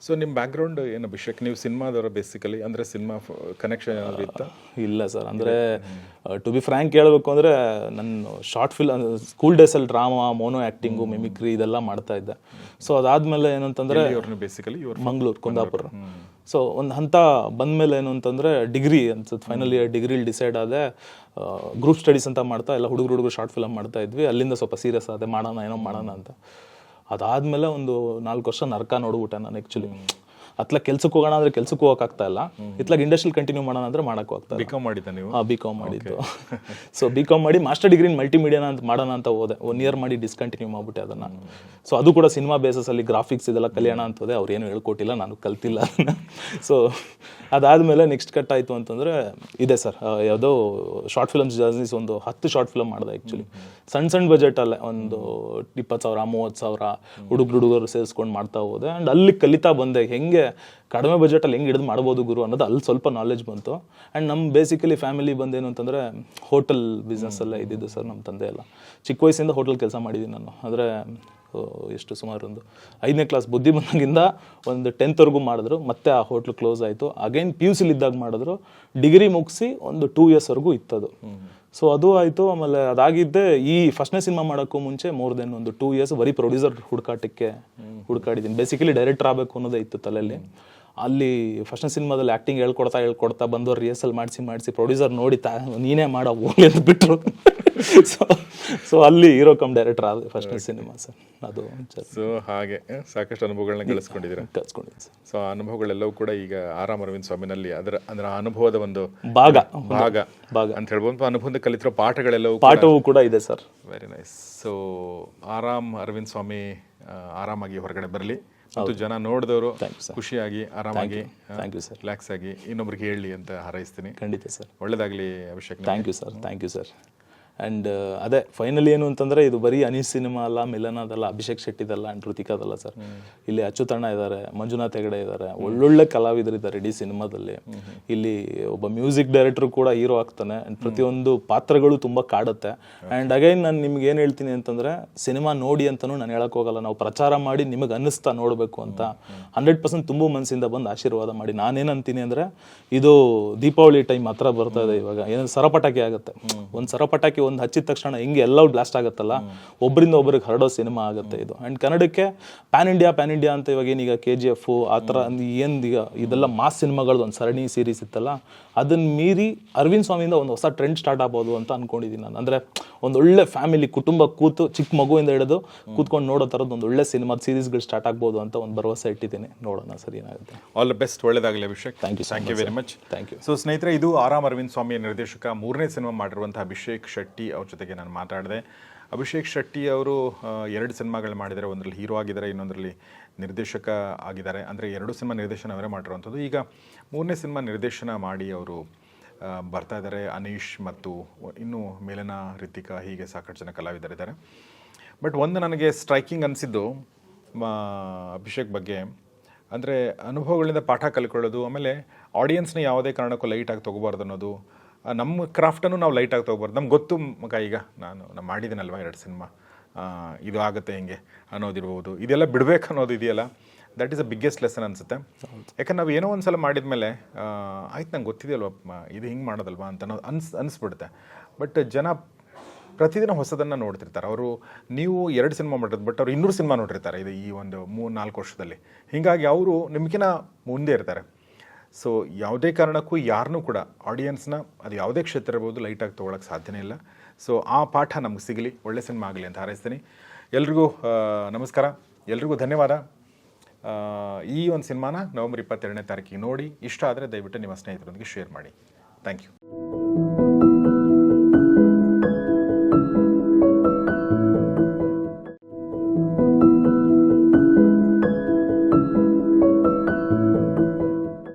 ಸೊ ನಿಮ್ಮ ಬ್ಯಾಕ್ಗ್ರೌಂಡ್ ಏನು ಅಭಿಷೇಕ್? ನೀವು ಸಿನಿಮಾದವರ ಬೇಸಿಕಲಿ ಅಂದರೆ ಸಿನಿಮಾ ಕನೆಕ್ಷನ್ ಏನಾದರೂ ಇತ್ತಾ? ಇಲ್ಲ ಸರ್ ಅಂದರೆ ಟು ಬಿ ಫ್ರ್ಯಾಂಕ್ ಹೇಳ್ಬೇಕು ಅಂದರೆ ನನ್ನ ಶಾರ್ಟ್ ಫಿಲ್ ಸ್ಕೂಲ್ ಡೇಸಲ್ಲಿ ಡ್ರಾಮಾ ಮೋನೋ ಆ್ಯಕ್ಟಿಂಗು ಮಿಮಿಕ್ರಿ ಇದೆಲ್ಲ ಮಾಡ್ತಾ ಇದ್ದೆ. ಸೊ ಅದಾದ್ಮೇಲೆ ಏನಂತಂದ್ರೆ ಬೇಸಿಕಲಿ ಇವರು ಮಂಗಳೂರು ಕುಂದಾಪುರ. ಸೊ ಒಂದು ಹಂತ ಬಂದಮೇಲೆ ಏನು ಅಂತಂದರೆ ಡಿಗ್ರಿ ಅನ್ಸುತ್ತೆ ಫೈನಲ್ ಇಯರ್ ಡಿಗ್ರಿಲಿ ಡಿಸೈಡ್ ಆದೆ ಗ್ರೂಪ್ ಸ್ಟಡೀಸ್ ಅಂತ ಮಾಡ್ತಾ ಎಲ್ಲ ಹುಡುಗರು ಹುಡುಗರು ಶಾರ್ಟ್ ಫಿಲಮ್ ಮಾಡ್ತಾ ಇದ್ವಿ. ಅಲ್ಲಿಂದ ಸ್ವಲ್ಪ ಸೀರಿಯಸ್ ಆದೆ ಮಾಡೋಣ ಏನೋ ಮಾಡೋಣ ಅಂತ. ಅದಾದಮೇಲೆ ಒಂದು ನಾಲ್ಕು ವರ್ಷ ನರ್ಕ ನೋಡ್ಬಿಟ್ಟೆ ನಾನು ಆ್ಯಕ್ಚುಲಿ ಅತ್ಲ ಕೆಲ್ಸಕ್ಕೆ ಹೋಗೋಣ ಅಂದ್ರೆ ಕೆಲ್ಸಕ್ಕೆ ಹೋಗಕ್ಕಾಗ್ತಾ ಇಲ್ಲ. ಇತ್ಲಾಗ ಇಂಡಸ್ಟ್ರಿಯಲ್ ಕಂಟಿನ್ಯೂ ಮಾಡೋಣ ಅಂದ್ರೆ ಮಾಡಕ್ಕೂ ಆಗ್ತಾ ಬಿ ಕಾಮ್ ಮಾಡಿದ್ದ ನೀವು? ಬಿ ಕಾಮ್ ಮಾಡಿದ್ದು. ಸೊ ಬಿ ಕಾಮ್ ಮಾಡಿ ಮಾಸ್ಟರ್ ಡಿಗ್ರಿ ಮಲ್ಟಿಮೀಡಿಯಾನ ಅಂತ ಮಾಡೋಣ ಅಂತ ಹೋದೆ. ಒನ್ ಇಯರ್ ಮಾಡಿ ಡಿಸ್ಕಂಟಿನ್ಯೂ ಮಾಡ್ಬಿಟ್ಟೆ ಅದನ್ನ. ಸೊ ಅದು ಕೂಡ ಸಿನಿಮಾ ಬೇಸಸ್ ಅಲ್ಲಿ ಗ್ರಾಫಿಕ್ಸ್ ಇದೆಲ್ಲ ಕಲಿಯೋಣ ಅಂತ ಹೋದೆ. ಅವ್ರು ಏನು ಹೇಳ್ಕೊಟ್ಟಿಲ್ಲ ನಾನು ಕಲ್ತಿಲ್ಲ ಅದನ್ನ. ಸೊ ಅದಾದ್ಮೇಲೆ ನೆಕ್ಸ್ಟ್ ಕಟ್ ಆಯ್ತು ಅಂತಂದ್ರೆ ಇದೆ ಸರ್. ಯಾವುದೋ ಶಾರ್ಟ್ ಫಿಲಮ್ಸ್ ಜರ್ನೀಸ್ ಒಂದು ಹತ್ತು ಶಾರ್ಟ್ ಫಿಲಮ್ ಮಾಡಿದೆ ಆ್ಯಕ್ಚುಲಿ ಸಣ್ಣ ಸಣ್ಣ ಬಜೆಟ್ ಅಲ್ಲೇ. ಒಂದು ಇಪ್ಪತ್ತು ಸಾವಿರ ಮೂವತ್ತು ಸಾವಿರ ಹುಡುಗರು ಹುಡುಗರು ಸೇರಿಸ್ಕೊಂಡು ಮಾಡ್ತಾ ಹೋದೆ. ಆ್ಯಂಡ್ ಅಲ್ಲಿ ಕಲಿತಾ ಬಂದೆ. ಹೆಂಗೆ ಕಡಿಮೆ ಬಜೆಟಲ್ಲಿ ಹೆಂಗೆ ಹಿಡಿದು ಮಾಡ್ಬೋದು ಗುರು ಅನ್ನೋದು ಅಲ್ಲಿ ಸ್ವಲ್ಪ ನಾಲೆಜ್ ಬಂತು. ಆ್ಯಂಡ್ ನಮ್ಮ ಬೇಸಿಕಲಿ ಫ್ಯಾಮಿಲಿ ಬಂದೇನು ಅಂತಂದರೆ ಹೋಟೆಲ್ ಬಿಸ್ನೆಸ್ಸಲ್ಲೇ ಇದ್ದಿದ್ದು ಸರ್ ನಮ್ಮ ತಂದೆ ಎಲ್ಲ. ಚಿಕ್ಕ ವಯಸ್ಸಿಂದ ಹೋಟೆಲ್ ಕೆಲಸ ಮಾಡಿದ್ದೀನಿ ನಾನು. ಅಂದರೆ ಎಷ್ಟು ಸುಮಾರು ಒಂದು ಐದನೇ ಕ್ಲಾಸ್ ಬುದ್ಧಿ ಬಂದಾಗಿಂದ ಒಂದು ಟೆಂತ್ವರೆಗೂ ಮಾಡಿದ್ರು. ಮತ್ತೆ ಆ ಹೋಟ್ಲು ಕ್ಲೋಸ್ ಆಯಿತು. ಅಗೈನ್ ಪಿ ಯು ಇದ್ದಾಗ ಮಾಡಿದ್ರು. ಡಿಗ್ರಿ ಮುಗಿಸಿ ಒಂದು ಟೂ ಇಯರ್ಸ್ವರೆಗೂ ಇತ್ತದು. ಸೊ ಅದು ಆಯಿತು. ಆಮೇಲೆ ಅದಾಗಿದ್ದೆ ಈ ಫಸ್ಟ್ನೇ ಸಿನಿಮಾ ಮಾಡೋಕ್ಕೂ ಮುಂಚೆ ಮೋರ್ ದೆನ್ ಒಂದು ಟೂ ಇಯರ್ಸ್ ಬರೀ ಪ್ರೊಡ್ಯೂಸರ್ ಹುಡುಕಾಟಕ್ಕೆ ಹುಡುಕಾಡಿದ್ದೀನಿ. ಬೇಸಿಕಲಿ ಡೈರೆಕ್ಟರ್ ಆಗಬೇಕು ಅನ್ನೋದೇ ಇತ್ತು ತಲೆಯಲ್ಲಿ. ಅಲ್ಲಿ ಫಸ್ಟ್ನೇ ಸಿನಿಮಾದಲ್ಲಿ ಆ್ಯಕ್ಟಿಂಗ್ ಹೇಳ್ಕೊಡ್ತಾ ಹೇಳ್ಕೊಡ್ತಾ ಬಂದವ್ರು ರಿಹರ್ಸಲ್ ಮಾಡಿಸಿ ಮಾಡಿಸಿ ಪ್ರೊಡ್ಯೂಸರ್ ನೋಡಿ ತಾ ನೀನೇ ಮಾಡೋ, ಹೋಗ್ಲಿ ಅಂತ ಬಿಟ್ಟರು ಸೊ ಸೊ ಅಲ್ಲಿ ಹೀರೋ ಕಮ್ ಡೈರೆಕ್ಟರ್ ಆದ ಫಸ್ಟ್ ಸಿನಿಮಾ ಸರ್ ಅದು ಸೊ ಹಾಗೆ ಸಾಕಷ್ಟು ಅನುಭವಗಳನ್ನ ಗಳಿಸ್ಕೊಂಡಿದ್ದೀರಾ ಕಲ್ಸ್ಕೊಂಡಿದ್ದೀನಿ ಸರ್ ಸೊ ಆ ಅನುಭವಗಳೆಲ್ಲವೂ ಕೂಡ ಈಗ ಆರಾಮ್ ಅರವಿಂದ್ ಸ್ವಾಮಿನಲ್ಲಿ ಅದರ ಅದರ ಅನುಭವದ ಒಂದು ಭಾಗ ಭಾಗ ಭಾಗ. ಅಂತ ಹೇಳ್ಬೋದು. ಅನುಭವದ ಕಲಿತಿರೋ ಪಾಠಗಳೆಲ್ಲವೂ ಪಾಠವೂ ಕೂಡ ಇದೆ ಸರ್ ವೆರಿ ನೈಸ್ ಸೊ ಆರಾಮ್ ಅರವಿಂದ್ ಸ್ವಾಮಿ ಆರಾಮಾಗಿ ಹೊರಗಡೆ ಬರಲಿ. ಮತ್ತು ಜನ ನೋಡಿದವರು ಖುಷಿಯಾಗಿ ಆರಾಮಾಗಿ ಥ್ಯಾಂಕ್ ಯು ಸರ್ ರಿಲ್ಯಾಕ್ಸ್ ಆಗಿ ಇನ್ನೊಬ್ರಿಗೆ ಹೇಳಿ ಅಂತ ಹಾರೈಸ್ತೀನಿ. ಖಂಡಿತ ಸರ್ ಒಳ್ಳೇದಾಗಲಿ Abhishek thank you sir thank you sir and ಅದೇ ಫೈನಲಿ ಏನು ಅಂತಂದರೆ ಇದು ಬರೀ ಅನೀಸ್ ಸಿನಿಮಾ ಅಲ್ಲ ಮಿಲನದಲ್ಲ ಅಭಿಷೇಕ್ ಶೆಟ್ಟಿದಲ್ಲ ಆ್ಯಂಡ್ ಋತಿಕಾದಲ್ಲ ಸರ್. ಇಲ್ಲಿ ಅಚ್ಚುತಣ್ಣ ಇದ್ದಾರೆ ಮಂಜುನಾಥ್ ಹೆಗಡೆ ಇದ್ದಾರೆ ಒಳ್ಳೊಳ್ಳೆ ಕಲಾವಿದರಿದ್ದಾರೆ ಇಡೀ ಸಿನಿಮಾದಲ್ಲಿ. ಇಲ್ಲಿ ಒಬ್ಬ ಮ್ಯೂಸಿಕ್ ಡೈರೆಕ್ಟರ್ ಕೂಡ ಹೀರೋ ಆಗ್ತಾನೆ ಆ್ಯಂಡ್ ಪ್ರತಿಯೊಂದು ಪಾತ್ರಗಳು ತುಂಬ ಕಾಡುತ್ತೆ. ಆ್ಯಂಡ್ ಅಗೈನ್ ನಾನು ನಿಮ್ಗೆ ಏನು ಹೇಳ್ತೀನಿ ಅಂತಂದರೆ, ಸಿನಿಮಾ ನೋಡಿ ಅಂತಲೂ ನಾನು ಹೇಳಕ್ಕೆ ಹೋಗಲ್ಲ. ನಾವು ಪ್ರಚಾರ ಮಾಡಿ ನಿಮಗೆ ಅನ್ನಿಸ್ತಾ ನೋಡಬೇಕು ಅಂತ ಹಂಡ್ರೆಡ್ ಪರ್ಸೆಂಟ್ ತುಂಬ ಮನಸ್ಸಿಂದ ಬಂದು ಆಶೀರ್ವಾದ ಮಾಡಿ. ನಾನೇನು ಅಂತೀನಿ ಅಂದರೆ, ಇದು ದೀಪಾವಳಿ ಟೈಮ್ ಹತ್ರ ಬರ್ತಾ ಇದೆ ಇವಾಗ. ಏನೋ ಸರಪಟಾಕಿ ಆಗುತ್ತೆ. ಒಂದು ಸರಪಟಾಕಿ ಒಂದು ಹಚ್ಚಿದ ತಕ್ಷಣ ಹಿಂಗೆ ಎಲ್ಲವೂ ಬ್ಲಾಸ್ಟ್ ಆಗುತ್ತಲ್ಲ? ಒಬ್ಬರಿಂದ ಒಬ್ಬರಿಗೆ ಹರಡೋ ಸಿನಿಮಾ ಆಗುತ್ತೆ ಇದು. ಆ್ಯಂಡ್ ಕನ್ನಡಕ್ಕೆ ಪ್ಯಾನ್ ಇಂಡಿಯಾ ಪ್ಯಾನ್ ಇಂಡಿಯಾ ಅಂತ ಇವಾಗ ಏನೀಗ ಕೆ ಜಿ ಎಫ್ ಆ ಥರ ಏನು ಈಗ ಇದೆಲ್ಲ ಮಾಸ್ ಸಿನಿಮಾಗಳದ್ದು ಒಂದು ಸರಣಿ ಸೀರೀಸ್ ಇತ್ತಲ್ಲ ಅದನ್ನ ಮೀರಿ ಅರವಿಂದ್ ಸ್ವಾಮಿಯಿಂದ ಒಂದು ಹೊಸ ಟ್ರೆಂಡ್ ಸ್ಟಾರ್ಟ್ ಆಗ್ಬೋದು ಅಂತ ಅನ್ಕೊಂಡಿದ್ದೀನಿ ನಾನು. ಅಂದರೆ ಒಂದು ಒಳ್ಳೆ ಫ್ಯಾಮಿಲಿ ಕುಟುಂಬ ಕೂತು ಚಿಕ್ಕ ಮಗುವಿಂದ ಹಿಡಿದು ಕೂತ್ಕೊಂಡು ನೋಡೋ ಥರದ್ದು ಒಂದು ಒಳ್ಳೆ ಸಿನಿಮಾದ ಸೀರೀಸ್ಗಳು ಸ್ಟಾರ್ಟ್ ಆಗ್ಬೋದು ಅಂತ ಒಂದು ಭರವಸೆ ಇಟ್ಟಿದ್ದೀನಿ. ನೋಡೋಣ ಸರಿ ಏನಾಗುತ್ತೆ? ಆಲ್ ದ ಬೆಸ್ಟ್ ಒಳ್ಳೇದಾಗಲಿ Abhishek. Thank you thank you very much thank you so ಸ್ನೇಹಿತರೆ ಇದು ಆರಾಮ್ ಅರವಿಂದ್ ಸ್ವಾಮಿ ನಿರ್ದೇಶಕ ಮೂರನೇ ಸಿನಿಮಾ ಮಾಡಿರುವಂಥ ಅಭಿಷೇಕ್ ಶೆಟ್ಟಿ ಅವ್ರ ಜೊತೆಗೆ ನಾನು ಮಾತಾಡಿದೆ. ಅಭಿಷೇಕ್ ಶೆಟ್ಟಿ ಅವರು ಎರಡು ಸಿನಿಮಾಗಳು ಮಾಡಿದ್ದಾರೆ ಒಂದರಲ್ಲಿ ಹೀರೋ ಆಗಿದ್ದಾರೆ ಇನ್ನೊಂದರಲ್ಲಿ ನಿರ್ದೇಶಕ ಆಗಿದ್ದಾರೆ. ಅಂದರೆ ಎರಡು ಸಿನಿಮಾ ನಿರ್ದೇಶನ ಅವರೇ ಮಾಡಿರುವಂಥದ್ದು. ಈಗ ಮೂರನೇ ಸಿನಿಮಾ ನಿರ್ದೇಶನ ಮಾಡಿ ಅವರು ಬರ್ತಾ ಇದ್ದಾರೆ. ಅನೀಶ್ ಮತ್ತು ಇನ್ನು ಮೇಲನ ರಿತಿಕಾ ಹೀಗೆ ಸಾಕಷ್ಟು ಜನ ಕಲಾವಿದರಿದ್ದಾರೆ. ಬಟ್ ಒಂದು ನನಗೆ ಸ್ಟ್ರೈಕಿಂಗ್ ಅನಿಸಿದ್ದು ಅಭಿಷೇಕ್ ಬಗ್ಗೆ. ಅಂದರೆ ಅನುಭವಗಳಿಂದ ಪಾಠ ಕಲ್ಕೊಳ್ಳೋದು ಆಮೇಲೆ ಆಡಿಯನ್ಸ್ನ ಯಾವುದೇ ಕಾರಣಕ್ಕೂ ಲೈಟಾಗಿ ತೊಗೋಬಾರ್ದು ಅನ್ನೋದು ನಮ್ಮ ಕ್ರಾಫ್ಟನ್ನು ನಾವು ಲೈಟಾಗಿ ತೊಗೋಬಾರ್ದು. ನಮ್ಗೆ ಗೊತ್ತು ಮಗ ಈಗ, ನಾನು ನಾನು ಮಾಡಿದ್ದೀನಲ್ವ ಎರಡು ಸಿನಿಮಾ? ಇದು ಆಗುತ್ತೆ ಹಿಂಗೆ ಅನ್ನೋದಿರ್ಬೋದು. ಇದೆಲ್ಲ ಬಿಡಬೇಕು ಅನ್ನೋದು ಇದೆಯಲ್ಲ? That is a biggest lesson ಅನಿಸುತ್ತೆ. ಯಾಕಂದ್ರೆ ನಾವು ಏನೋ ಒಂದು ಸಲ ಮಾಡಿದ್ಮೇಲೆ ಮೇಲೆ ಆಯ್ತು ನಂಗೆ ಗೊತ್ತಿದೆಯಲ್ವ ಇದು ಹಿಂಗೆ ಮಾಡೋದಲ್ವಾ ಅಂತ ಅನ್ನೋದು ಅನ್ಸ್ ಅನಿಸ್ಬಿಡುತ್ತೆ. ಬಟ್ ಜನ ಪ್ರತಿದಿನ ಹೊಸದನ್ನು ನೋಡ್ತಿರ್ತಾರೆ. ಅವರು ನೀವು ಎರಡು ಸಿನಿಮಾ ಮಾಡಿರೋದು ಬಟ್ ಅವ್ರು ಇನ್ನೂರು ಸಿನಿಮಾ ನೋಡಿರ್ತಾರೆ ಇದು ಈ ಒಂದು ಮೂರು ನಾಲ್ಕು ವರ್ಷದಲ್ಲಿ. ಹೀಗಾಗಿ ಅವರು ನಿಮ್ಗಿನ ಮುಂದೆ ಇರ್ತಾರೆ. ಸೊ ಯಾವುದೇ ಕಾರಣಕ್ಕೂ ಯಾರನ್ನೂ ಕೂಡ ಆಡಿಯನ್ಸ್ನ ಅದು ಯಾವುದೇ ಕ್ಷೇತ್ರ ಇರ್ಬೋದು ಲೈಟಾಗಿ ತೊಗೊಳಕ್ಕೆ ಸಾಧ್ಯನೇ ಇಲ್ಲ. ಸೊ ಆ ಪಾಠ ನಮ್ಗೆ ಸಿಗಲಿ, ಒಳ್ಳೆ ಸಿನಿಮಾ ಆಗಲಿ ಅಂತ ಹಾರೈಸ್ತೀನಿ. ಎಲ್ರಿಗೂ ನಮಸ್ಕಾರ. ಎಲ್ರಿಗೂ ಧನ್ಯವಾದ. ಈ ಒಂದು ಸಿನಿಮಾನ ನವೆಂಬರ್ ಇಪ್ಪತ್ತೆರಡನೇ ತಾರೀಕಿಗೆ ನೋಡಿ, ಇಷ್ಟ ಆದರೆ ದಯವಿಟ್ಟು ನಿಮ್ಮ ಸ್ನೇಹಿತರೊಂದಿಗೆ ಶೇರ್ ಮಾಡಿ. Thank you.